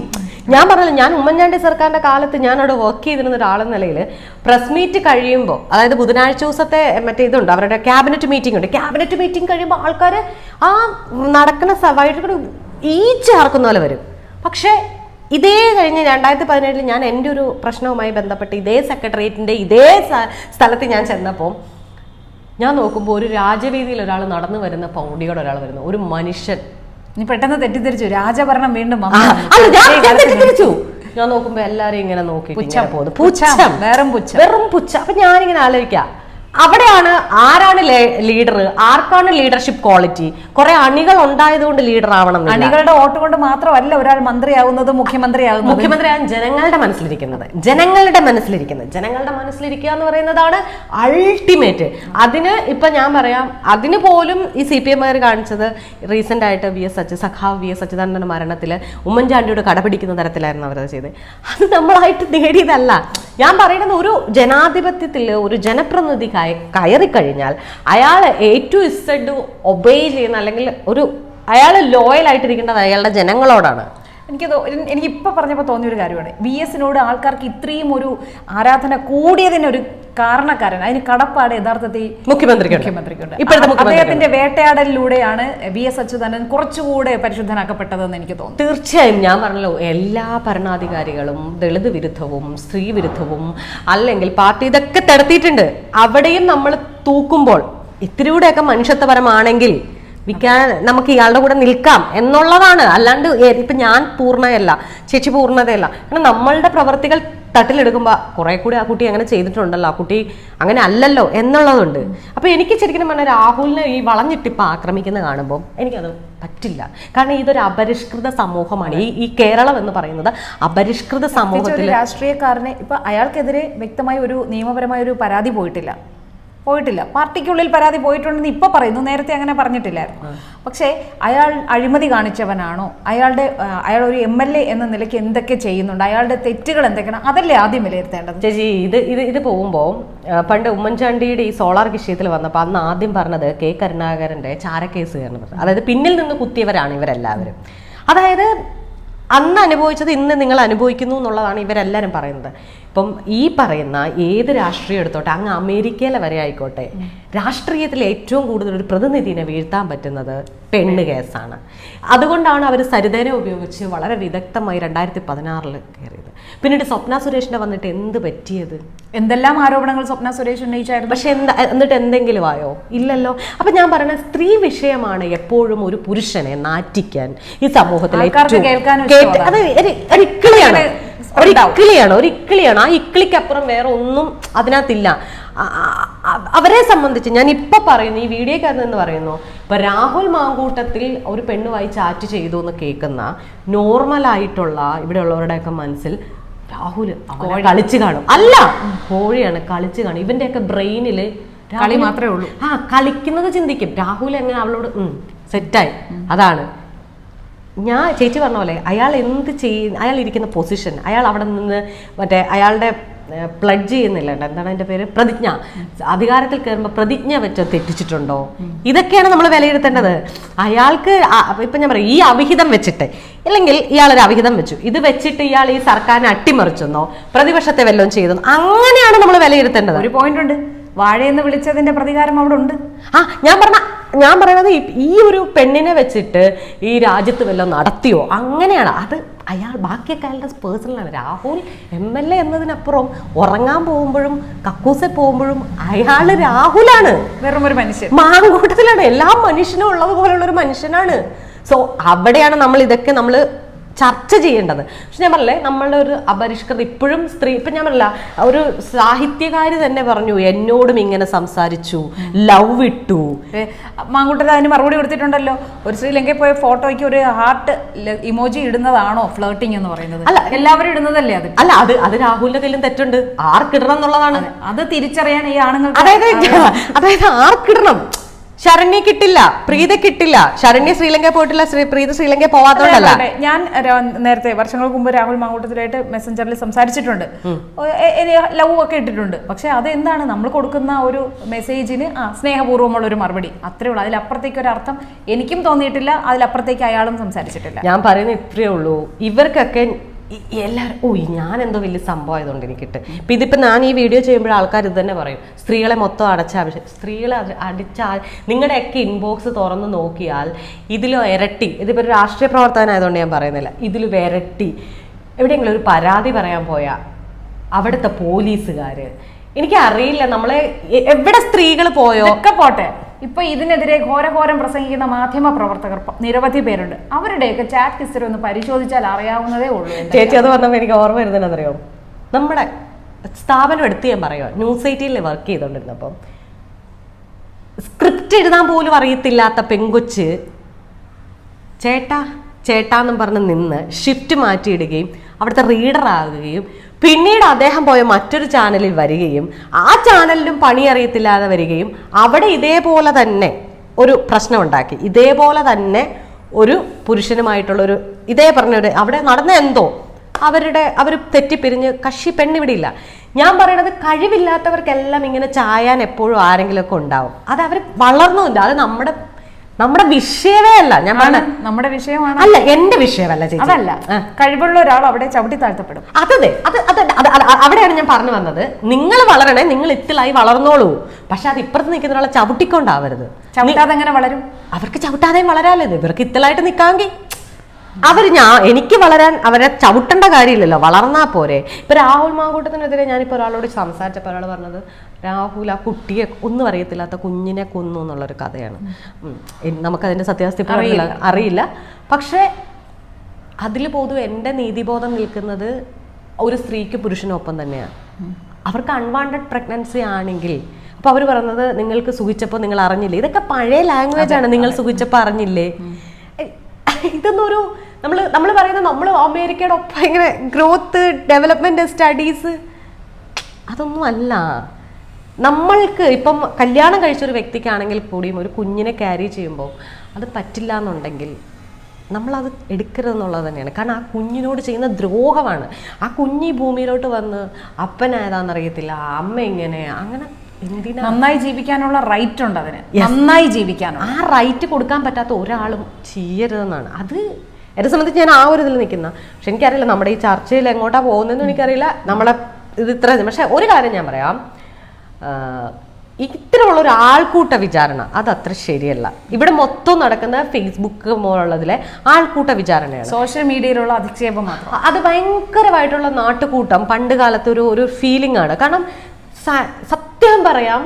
ഞാൻ പറഞ്ഞില്ല ഞാൻ ഉമ്മൻചാണ്ടി സർക്കാരിന്റെ കാലത്ത് ഞാൻ അവിടെ വർക്ക് ചെയ്തിരുന്ന ഒരാളെന്ന നിലയിൽ പ്രസ് മീറ്റ് കഴിയുമ്പോൾ അതായത് ബുധനാഴ്ച ദിവസത്തെ മറ്റേ ഇതുണ്ട് അവരുടെ ക്യാബിനറ്റ് മീറ്റിംഗ് ഉണ്ട്. ക്യാബിനറ്റ് മീറ്റിംഗ് കഴിയുമ്പോൾ ആൾക്കാർ ആ നടക്കുന്ന കൂടെ ഈച്ച് ആർക്കുന്ന പോലെ വരും. പക്ഷേ ഇതേ കഴിഞ്ഞ് രണ്ടായിരത്തി പതിനേഴിൽ ഞാൻ എന്റെ ഒരു പ്രശ്നവുമായി ബന്ധപ്പെട്ട് ഇതേ സെക്രട്ടേറിയറ്റിന്റെ ഇതേ സ്ഥലത്ത് ഞാൻ ചെന്നപ്പോൾ ഞാൻ നോക്കുമ്പോൾ ഒരു രാജവീതിയിൽ ഒരാൾ നടന്നു വരുന്ന പൗടിയോടെ ഒരാൾ വരുന്നു. ഒരു മനുഷ്യൻ. നീ പെട്ടെന്ന് തെറ്റിദ്ധരിച്ചു. രാജഭരണം വീണ്ടും ഞാൻ തെറ്റിദ്ധരിച്ചു. നോക്കുമ്പോ എല്ലാരും ഇങ്ങനെ നോക്കി പുച്ഛം. പോകുന്നു. പുച്ഛം. വെറും പുച്ഛം. വെറും പുച്ഛം. അപ്പൊ ഞാനിങ്ങനെ ആലോചിക്കാം. അവിടെയാണ് ആരാണ് ലീഡർ ആർക്കാണ് ലീഡർഷിപ്പ് ക്വാളിറ്റി കുറെ അണികൾ ഉണ്ടായതുകൊണ്ട് ലീഡർ ആവണം അണികളുടെ വോട്ട് കൊണ്ട് മാത്രമല്ല ഒരാൾ മന്ത്രിയാവുന്നത് മുഖ്യമന്ത്രിയാവുന്നത്. മുഖ്യമന്ത്രിയാണ് ജനങ്ങളുടെ മനസ്സിലിരിക്കുന്നത്. ജനങ്ങളുടെ മനസ്സിലിരിക്കുന്നത്. ജനങ്ങളുടെ മനസ്സിലിരിക്കുക എന്ന് പറയുന്നതാണ് അൾട്ടിമേറ്റ് അതിന് ഇപ്പൊ ഞാൻ പറയാം അതിന് പോലും ഈ സി പി എമ്മുകാർ കാണിച്ചത് റീസെന്റ് ആയിട്ട് വി എസ് അച്യു സഖാവ് വി എസ് അച്യുതാനന്ദന്റെ മരണത്തിൽ ഉമ്മൻചാണ്ടിയോട് കടപിടിക്കുന്ന തരത്തിലായിരുന്നു അവരത് ചെയ്തത്. അത് നമ്മളായിട്ട് നേടിയതല്ല. ഞാൻ പറയുന്നത് ഒരു ജനാധിപത്യത്തിൽ ഒരു ജനപ്രതിനിധി കയ- കയറിക്കഴിഞ്ഞാൽ അയാൾ എ ടു ഇസഡ് ഒബേ ചെയ്യുന്ന അല്ലെങ്കിൽ ഒരു അയാൾ ലോയൽ ആയിട്ടിരിക്കേണ്ടത് അയാളുടെ ജനങ്ങളോടാണ്. എനിക്ക് എനിക്ക് ഇപ്പൊ പറഞ്ഞപ്പോൾ തോന്നിയ ഒരു കാര്യമാണ് വി എസിനോട് ആൾക്കാർക്ക് ഇത്രയും ഒരു ആരാധന കൂടിയതിനൊരു കാരണക്കാരൻ. അതിന് കടപ്പാട് യഥാർത്ഥത്തിൽ മുഖ്യമന്ത്രി മുഖ്യമന്ത്രിക്കുണ്ട്. ഇപ്പോഴത്തെ അ- മുഖ്യമന്ത്രി അദ്ദേഹത്തിന്റെ വേട്ടയാടലിലൂടെയാണ് വി എസ് അച്യുതാനന്ദൻ കുറച്ചുകൂടെ പരിശുദ്ധനാക്കപ്പെട്ടതെന്ന് എനിക്ക് തോന്നുന്നു. തീർച്ചയായും ഞാൻ പറഞ്ഞല്ലോ എല്ലാ ഭരണാധികാരികളും ദളിത് വിരുദ്ധവും സ്ത്രീ വിരുദ്ധവും അല്ലെങ്കിൽ പാർട്ടി ഇതൊക്കെ തടത്തിയിട്ടുണ്ട് അവിടെയും നമ്മൾ തൂക്കുമ്പോൾ ഇത്തിരിയൂടെയൊക്കെ മനുഷ്യത്വപരമാണെങ്കിൽ വിൽക്കാൻ നമുക്ക് ഇയാളുടെ കൂടെ നിൽക്കാം എന്നുള്ളതാണ്. അല്ലാണ്ട് ഇപ്പം ഞാൻ പൂർണയല്ല ചേച്ചി പൂർണതയല്ല. കാരണം നമ്മളുടെ പ്രവർത്തികൾ തട്ടിലെടുക്കുമ്പോൾ കുറെ കൂടി ആ കുട്ടി അങ്ങനെ ചെയ്തിട്ടുണ്ടല്ലോ ആ കുട്ടി അങ്ങനെ അല്ലല്ലോ എന്നുള്ളതുണ്ട്. അപ്പൊ എനിക്ക് ശരിക്കും പറഞ്ഞാൽ രാഹുലിനെ ഈ വളഞ്ഞിട്ടിപ്പോൾ ആക്രമിക്കുന്ന കാണുമ്പോൾ എനിക്കത് പറ്റില്ല. കാരണം ഇതൊരു അപരിഷ്കൃത സമൂഹമാണ്. ഈ ഈ കേരളം എന്ന് പറയുന്നത് അപരിഷ്കൃത സമൂഹത്തിൽ രാഷ്ട്രീയക്കാരനെ ഇപ്പൊ അയാൾക്കെതിരെ വ്യക്തമായ ഒരു നിയമപരമായ ഒരു പരാതി പോയിട്ടില്ല. പോയിട്ടില്ല. പാർട്ടിക്കുള്ളിൽ പരാതി പോയിട്ടുണ്ടെന്ന് ഇപ്പൊ പറയുന്നു. നേരത്തെ അങ്ങനെ പറഞ്ഞിട്ടില്ലായിരുന്നു. പക്ഷേ അയാൾ അഴിമതി കാണിച്ചവനാണോ? അയാളുടെ അയാൾ ഒരു എം എൽ എ എന്ന നിലയ്ക്ക് എന്തൊക്കെ ചെയ്യുന്നുണ്ട്? അയാളുടെ തെറ്റുകൾ എന്തൊക്കെയാണ്? അതല്ലേ ആദ്യം വിലയിരുത്തേണ്ടത്? ചേച്ചി ഇത് ഇത് ഇത് പോകുമ്പോൾ പണ്ട് ഉമ്മൻചാണ്ടിയുടെ ഈ സോളാർ വിഷയത്തിൽ വന്നപ്പോൾ അന്ന് ആദ്യം പറഞ്ഞത് കെ കരുണാകരന്റെ ചാരക്കേസ് കാരണം പറഞ്ഞത്. അതായത് പിന്നിൽ നിന്ന് കുത്തിയവരാണ് ഇവരെല്ലാവരും. അതായത് അന്ന് അനുഭവിച്ചത് ഇന്ന് നിങ്ങൾ അനുഭവിക്കുന്നു എന്നുള്ളതാണ് ഇവരെല്ലാവരും പറയുന്നത്. ഇപ്പം ഈ പറയുന്ന ഏത് രാഷ്ട്രീയം എടുത്തോട്ടെ അങ്ങ് അമേരിക്കയിലെ വരെ ആയിക്കോട്ടെ രാഷ്ട്രീയത്തിൽ ഏറ്റവും കൂടുതൽ ഒരു പ്രതിനിധിനെ വീഴ്ത്താൻ പറ്റുന്നത് പെണ്ണ് കേസാണ്. അതുകൊണ്ടാണ് അവർ സരിതനെ ഉപയോഗിച്ച് വളരെ വിദഗ്ധമായി രണ്ടായിരത്തി പതിനാറിൽ കയറിയത്. പിന്നീട് സ്വപ്ന സുരേഷിനെ വന്നിട്ട് എന്ത് പറ്റിയത്? എന്തെല്ലാം ആരോപണങ്ങൾ സ്വപ്ന സുരേഷ് ഉന്നയിച്ചായിരുന്നു? പക്ഷെ എന്താ എന്നിട്ട് എന്തെങ്കിലും ആയോ? ഇല്ലല്ലോ. അപ്പൊ ഞാൻ പറയുന്നത് സ്ത്രീ വിഷയമാണ് എപ്പോഴും ഒരു പുരുഷനെ നാറ്റിക്കാൻ ഈ സമൂഹത്തിൽ കേൾക്കാൻ അത് ഒരു- ഒരു ഇക്കിളിയാണ് ഒരു ഇക്കിളിയാണ്. ആ ഇക്കിളിക്കപ്പുറം വേറെ ഒന്നും അതിനകത്തില്ല. അവരെ സംബന്ധിച്ച് ഞാൻ ഇപ്പൊ പറയുന്നു ഈ വീഡിയോക്കകത്ത് എന്ന് പറയുന്നു ഇപ്പൊ രാഹുൽ മാങ്കൂട്ടത്തിൽ ഒരു പെണ്ണുമായി ചാറ്റ് ചെയ്തു എന്ന് കേൾക്കുന്ന നോർമൽ ആയിട്ടുള്ള ഇവിടെയുള്ളവരുടെയൊക്കെ മനസ്സിൽ രാഹുൽ കളിച്ചു കാണും. അല്ല കോഴിയാണ് കളിച്ചു കാണും. ഇവന്റെയൊക്കെ ബ്രെയിനിൽ കളി മാത്രമേ ഉള്ളൂ. ആ കളിക്കുന്നത് ചിന്തിക്കും. രാഹുൽ എങ്ങനെ അവളോട് സെറ്റായി അതാണ്. ഞാൻ ചേച്ചി പറഞ്ഞ പോലെ അയാൾ എന്ത് ചെയ്യ അയാൾ ഇരിക്കുന്ന പൊസിഷൻ അയാൾ അവിടെ നിന്ന് മറ്റേ അയാളുടെ പ്ലഡ്ജ് ചെയ്യുന്നില്ല എന്താണ് അതിന്റെ പേര്? പ്രതിജ്ഞ. അധികാരത്തിൽ കയറുമ്പോൾ പ്രതിജ്ഞ വെച്ചോ തെറ്റിച്ചിട്ടുണ്ടോ? ഇതൊക്കെയാണ് നമ്മൾ വിലയിരുത്തേണ്ടത്. അയാൾക്ക് ഇപ്പം ഞാൻ പറയും ഈ അവിഹിതം വെച്ചിട്ട് അല്ലെങ്കിൽ ഇയാൾ ഒരു അവിഹിതം വെച്ചു. ഇത് വെച്ചിട്ട് ഇയാൾ ഈ സർക്കാരിനെ അട്ടിമറിച്ചെന്നോ പ്രതിപക്ഷത്തെ വല്ലതും ചെയ്തെന്നോ അങ്ങനെയാണ് നമ്മൾ വിലയിരുത്തേണ്ടത്. ഒരു പോയിന്റ് ഉണ്ട്. വാഴയെന്ന് വിളിച്ചതിന്റെ പ്രതികാരം അവിടെ ഉണ്ട് ആ ഞാൻ പറഞ്ഞ ഞാൻ പറയുന്നത് ഈ- ഒരു പെണ്ണിനെ വെച്ചിട്ട് ഈ രാജ്യത്ത് വല്ലതും നടത്തിയോ? അങ്ങനെയാണ്. അത് അയാൾ ബാക്കിയൊക്കെ അയാളുടെ പേഴ്സണലാണ്. രാഹുൽ എം എൽ എ എന്നതിനപ്പുറം ഉറങ്ങാൻ പോകുമ്പോഴും കക്കൂസെ പോകുമ്പോഴും അയാൾ രാഹുലാണ്. വെറും ഒരു മനുഷ്യൻ. മാങ്കൂട്ടത്തിലാണ് എല്ലാ മനുഷ്യനും ഉള്ളതുപോലുള്ള ഒരു മനുഷ്യനാണ്. സോ അവിടെയാണ് നമ്മൾ ഇതൊക്കെ നമ്മൾ ചർച്ച ചെയ്യേണ്ടത്. പക്ഷെ ഞാൻ പറഞ്ഞേ നമ്മളുടെ ഒരു അപരിഷ്കൃത ഇപ്പോഴും സ്ത്രീ ഇപ്പം ഞാൻ പറഞ്ഞില്ല ഒരു സാഹിത്യകാരി തന്നെ പറഞ്ഞു എന്നോടും ഇങ്ങനെ സംസാരിച്ചു ലവ് ഇട്ടു. മാങ്കുട്ടൻ അതിന് മറുപടി കൊടുത്തിട്ടുണ്ടല്ലോ. ഒരു ശ്രീലങ്കയിൽ പോയ ഫോട്ടോയ്ക്ക് ഒരു ഹാർട്ട് ഇമോജി ഇടുന്നതാണോ ഫ്ലേട്ടിംഗ് എന്ന് പറയുന്നത്? അല്ല. എല്ലാവരും ഇടുന്നതല്ലേ അത്? അല്ല അത് അത് രാഹുലിന്റെ കയ്യിലും തെറ്റുണ്ട്. ആർക്കിടണം എന്നുള്ളതാണ്. അത് തിരിച്ചറിയാൻ ഈ ആണുങ്ങൾ അതായത് അതായത് ആർക്കിടണം. ശരണ്യ കിട്ടില്ല പ്രീത കിട്ടില്ല. ശരണ്യ ശ്രീലങ്ക പോയിട്ടില്ല പ്രീത ശ്രീലങ്ക പോവാത്തോണ്ടല്ല ഞാൻ നേരത്തെ വർഷങ്ങൾക്ക് മുമ്പ് രാഹുൽ മാങ്കൂട്ടത്തിലായിട്ട് മെസ്സഞ്ചറിൽ സംസാരിച്ചിട്ടുണ്ട്. ലവ് ഒക്കെ ഇട്ടിട്ടുണ്ട്. പക്ഷെ അത് എന്താണ് നമ്മൾ കൊടുക്കുന്ന ഒരു മെസ്സേജിന് ആ സ്നേഹപൂർവമുള്ള ഒരു മറുപടി. അത്രേ ഉള്ളൂ. അതിലപ്പുറത്തേക്ക് ഒരു അർത്ഥം എനിക്കും തോന്നിയിട്ടില്ല അതിലപ്പുറത്തേക്ക് അയാളും സംസാരിച്ചിട്ടില്ല. ഞാൻ പറയുന്നത് ഇത്രേ ഉള്ളൂ. ഇവർക്കൊക്കെ എല്ലാവരും ഓ ഞാൻ എന്തോ വലിയ സംഭവം ആയതുകൊണ്ട് എനിക്കിട്ട്. ഇപ്പം ഇതിപ്പോൾ ഞാൻ ഈ വീഡിയോ ചെയ്യുമ്പോൾ ആൾക്കാർ ഇത് തന്നെ പറയും. സ്ത്രീകളെ മൊത്തം അടച്ച സ്ത്രീകളെ അടിച്ച നിങ്ങളുടെയൊക്കെ ഇൻബോക്സ് തുറന്ന് നോക്കിയാൽ ഇതിലോ ഇരട്ടി ഇതിപ്പോൾ ഒരു രാഷ്ട്രീയ പ്രവർത്തകനായതുകൊണ്ട് ഞാൻ പറയുന്നില്ല. ഇതിൽ ഇരട്ടി എവിടെയെങ്കിലും ഒരു പരാതി പറയാൻ പോയാൽ അവിടുത്തെ പോലീസുകാർ എനിക്കറിയില്ല നമ്മളെ എവിടെ സ്ത്രീകൾ പോയോ? ഒക്കെ പോട്ടെ. ഇപ്പൊ ഇതിനെതിരെ ഘോരഘോരം പ്രസംഗിക്കുന്ന മാധ്യമ പ്രവർത്തകർ നിരവധി പേരുണ്ട്. അവരുടെയൊക്കെ ചാറ്റ് ഹിസ്റ്ററി ഒന്ന് പരിശോധിച്ചാൽ അറിയാവുന്നതേ ഉള്ളൂ. ചേച്ചി അത് പറഞ്ഞപ്പോൾ എനിക്ക് ഓർമ്മ വരുന്നതെന്നറിയോ നമ്മുടെ സ്ഥാപനം എടുത്ത് ഞാൻ പറയുക ന്യൂസ് എയ്റ്റീനിൽ വർക്ക് ചെയ്തുകൊണ്ടിരുന്നപ്പം സ്ക്രിപ്റ്റ് എഴുതാൻ പോലും അറിയത്തില്ലാത്ത പെങ്കൊച്ച് ചേട്ടാ ചേട്ടാന്നും പറഞ്ഞ് നിന്ന് ഷിഫ്റ്റ് മാറ്റിയിടുകയും അവിടുത്തെ റീഡർ ആകുകയും പിന്നീട് അദ്ദേഹം പോയ മറ്റൊരു ചാനലിൽ വരികയും ആ ചാനലിലും പണി അറിയത്തില്ലാതെ വരികയും അവിടെ ഇതേപോലെ തന്നെ ഒരു പ്രശ്നം ഉണ്ടാക്കി. ഇതേപോലെ തന്നെ ഒരു പുരുഷനുമായിട്ടുള്ള ഒരു ഇതേ പറഞ്ഞ ഒരു അവിടെ നടന്ന എന്തോ? അവരുടെ അവർ തെറ്റിപ്പിരിഞ്ഞ് കക്ഷി പെണ്ണിവിടില്ല ഞാൻ പറയണത് കഴിവില്ലാത്തവർക്കെല്ലാം ഇങ്ങനെ ചായാൻ എപ്പോഴും ആരെങ്കിലുമൊക്കെ ഉണ്ടാവും. അത് അവർ വളർന്നുമില്ല. അത് നമ്മുടെ നമ്മുടെ വിഷയമേ അല്ല. ഞാൻ പറഞ്ഞ നമ്മുടെ വിഷയമാണ്. അല്ല എന്റെ വിഷയമല്ല ചേച്ചി. അതല്ല. കഴിവുള്ള ഒരാൾ അവിടെ ചവിട്ടി താഴ്ത്തപ്പെടും. അതെ അത്. അത് അവിടെയാണ് ഞാൻ പറഞ്ഞു വന്നത്. നിങ്ങൾ വളരണേ നിങ്ങൾ ഇത്തിലായി വളർന്നോളൂ. പക്ഷെ അത് ഇപ്പുറത്ത് നിൽക്കുന്ന ഒരാളെ ചവിട്ടിക്കൊണ്ടാവരുത്. ചവിട്ടാതെ എങ്ങനെ വളരും? അവർക്ക് ചവിട്ടാതെയും വളരാല്ലോ ഇവർക്ക് ഇത്തലായിട്ട് നിൽക്കാമെങ്കിൽ. അവർ ഞാൻ എനിക്ക് വളരാൻ അവരെ ചവിട്ടേണ്ട കാര്യമില്ലല്ലോ. വളർന്നാ പോരെ. ഇപ്പൊ രാഹുൽ മാങ്കൂട്ടത്തിനെതിരെ ഞാനിപ്പോ ഒരാളോട് സംസാരിച്ചപ്പോൾ ഒരാൾ പറഞ്ഞത് രാഹുൽ ആ കുട്ടിയെ ഒന്നും അറിയത്തില്ലാത്ത കുഞ്ഞിനെ കൊന്നു എന്നുള്ളൊരു കഥയാണ്. നമുക്കതിന്റെ സത്യാവസ്ഥ അറിയില്ല. അറിയില്ല. പക്ഷേ അതിൽ പോലും എന്റെ നീതിബോധം നിൽക്കുന്നത് ഒരു സ്ത്രീക്ക് പുരുഷനൊപ്പം തന്നെയാണ്. അവർക്ക് അൺവാണ്ടഡ് പ്രഗ്നൻസി ആണെങ്കിൽ അപ്പോൾ അവർ പറയുന്നത് നിങ്ങൾക്ക് സുഖിച്ചപ്പോൾ നിങ്ങൾ അറിഞ്ഞില്ലേ? ഇതൊക്കെ പഴയ ലാംഗ്വേജ് ആണ്. നിങ്ങൾ സുഖിച്ചപ്പോൾ അറിഞ്ഞില്ലേ? ഇതൊന്നൊരു ഇതൊന്നും ഒരു നമ്മൾ നമ്മൾ പറയുന്നത് നമ്മൾ അമേരിക്കയുടെ ഒപ്പം ഇങ്ങനെ ഗ്രോത്ത് ഡെവലപ്മെന്റ് സ്റ്റഡീസ് അതൊന്നും അല്ല. നമ്മൾക്ക് ഇപ്പം കല്യാണം കഴിച്ചൊരു വ്യക്തിക്കാണെങ്കിൽ കൂടിയും ഒരു കുഞ്ഞിനെ ക്യാരി ചെയ്യുമ്പോൾ അത് പറ്റില്ല എന്നുണ്ടെങ്കിൽ നമ്മളത് എടുക്കരുതെന്നുള്ളത് തന്നെയാണ്. കാരണം ആ കുഞ്ഞിനോട് ചെയ്യുന്ന ദ്രോഹമാണ്. ആ കുഞ്ഞി ഈ ഭൂമിയിലോട്ട് വന്ന് അപ്പനായതാണെന്നറിയത്തില്ല അമ്മ ഇങ്ങനെ അങ്ങനെ എന്തിനാ? നന്നായി ജീവിക്കാനുള്ള റൈറ്റ് ഉണ്ട് അതിന്. നന്നായി ജീവിക്കാൻ ആ റൈറ്റ് കൊടുക്കാൻ പറ്റാത്ത ഒരാളും ചെയ്യരുതെന്നാണ്. അത് എന്നെ സംബന്ധിച്ച് ഞാൻ ആ ഒരു ഇതിൽ നിൽക്കുന്ന. പക്ഷെ എനിക്കറിയില്ല നമ്മുടെ ഈ ചർച്ചയിൽ എങ്ങോട്ടാ പോകുന്നതെന്ന് എനിക്കറിയില്ല. നമ്മളെ ഇത് ഇത്ര പക്ഷെ ഒരു കാര്യം ഞാൻ പറയാം. ഇത്തരമുള്ള ഒരു ആൾക്കൂട്ട വിചാരണ അത് അത്ര ശരിയല്ല. ഇവിടെ മൊത്തം നടക്കുന്ന ഫേസ്ബുക്ക് പോലുള്ളതിലെ ആൾക്കൂട്ട വിചാരണയാണ്. സോഷ്യൽ മീഡിയയിലുള്ള അധിക്ഷേപം അത് ഭയങ്കരമായിട്ടുള്ള നാട്ടുകൂട്ടം പണ്ട് കാലത്ത് ഒരു ഒരു ഫീലിംഗ് ആണ്. കാരണം സത്യം പറയാം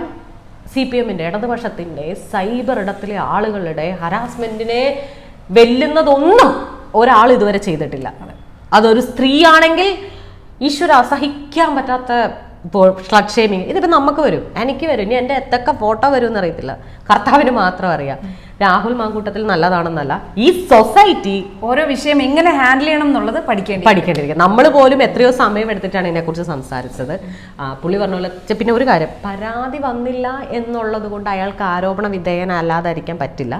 സി പി എമ്മിന്റെ ഇടതുപക്ഷത്തിന്റെ സൈബർ ഇടത്തിലെ ആളുകളുടെ ഹരാസ്മെന്റിനെ വെല്ലുന്നതൊന്നും ഒരാൾ ഇതുവരെ ചെയ്തിട്ടില്ല. അതൊരു സ്ത്രീയാണെങ്കിൽ ഈശ്വര സഹിക്കാൻ പറ്റാത്ത ഇപ്പോൾ ഷേമിങ് ഇതിപ്പോൾ നമുക്ക് വരും. എനിക്ക് വരും. ഇനി എന്റെ എത്തൊക്കെ ഫോട്ടോ വരും എന്നറിയത്തില്ല. കർത്താവിന് മാത്രം അറിയാം. രാഹുൽ മാങ്കൂട്ടത്തിൽ നല്ലതാണെന്നല്ല ഈ സൊസൈറ്റി ഓരോ വിഷയം എങ്ങനെ ഹാൻഡിൽ ചെയ്യണം എന്നുള്ളത് പഠിക്കേണ്ടി പഠിക്കേണ്ടിരിക്കുക നമ്മൾ പോലും എത്രയോ സമയം എടുത്തിട്ടാണ് ഇതിനെക്കുറിച്ച് സംസാരിച്ചത്. ആ, പുള്ളി പറഞ്ഞ പോലെ പിന്നെ ഒരു കാര്യം. പരാതി വന്നില്ല എന്നുള്ളത് കൊണ്ട് അയാൾക്ക് ആരോപണ വിധേയനല്ലാതായിരിക്കാൻ പറ്റില്ല.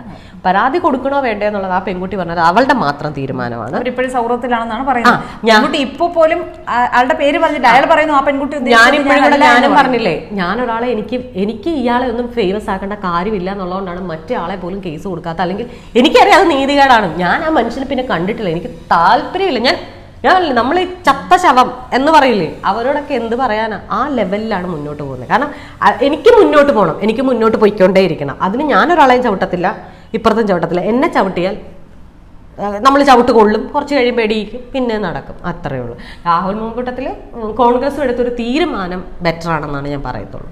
പരാതി കൊടുക്കണോ വേണ്ടേ എന്നുള്ളത് ആ പെൺകുട്ടി പറഞ്ഞത് അവളുടെ മാത്രം തീരുമാനമാണ്. അവരിപ്പോഴും സൗഹൃദത്തിലാണെന്നാണ് പറയുന്നത്. ഞാൻ- ഇപ്പൊ പോലും അയാളുടെ ആളുടെ പേര് പറഞ്ഞിട്ട് അയാൾ പറയുന്നു ആ പെൺകുട്ടി ഞാനിപ്പോഴും ഞാനും പറഞ്ഞില്ലേ? ഞാൻ ഒരാളെ എനിക്ക് എനിക്ക് ഇയാളെ ഒന്നും ഫേമസ് ആക്കേണ്ട കാര്യമില്ല എന്നുള്ളതുകൊണ്ടാണ് മറ്റേ ആളെ പോലും കേസ് കൊടുക്കാത്ത അല്ലെങ്കിൽ എനിക്കറിയാം അത് നീതികേടാണ്. ഞാൻ ആ മനുഷ്യനെ പിന്നെ കണ്ടിട്ടില്ല. എനിക്ക് താല്പര്യമില്ല. ഞാൻ ഞാൻ നമ്മൾ ഈ ചത്ത ശവം എന്ന് പറയില്ലേ അവരോടൊക്കെ എന്ത് പറയാനാ? ആ ലെവലിലാണ് മുന്നോട്ട് പോകുന്നത് കാരണം എനിക്ക് മുന്നോട്ട് പോകണം എനിക്ക് മുന്നോട്ട് പോയിക്കൊണ്ടേ ഇരിക്കണം അതിന് ഞാനൊരാളെയും ചവിട്ടത്തില്ല. ഇപ്പുറത്തും ചവിട്ടത്തില്ല. എന്നെ ചവിട്ടിയാൽ നമ്മൾ ചവിട്ട് കൊള്ളും. കുറച്ച് കഴിയുമ്പോൾ ഇടിയിക്കും പിന്നെ നടക്കും. അത്രയേ ഉള്ളൂ. രാഹുൽ മുൻകൂട്ടത്തിൽ കോൺഗ്രസ് എടുത്തൊരു തീരുമാനം ബെറ്റർ ആണെന്നാണ് ഞാൻ പറയത്തുള്ളൂ.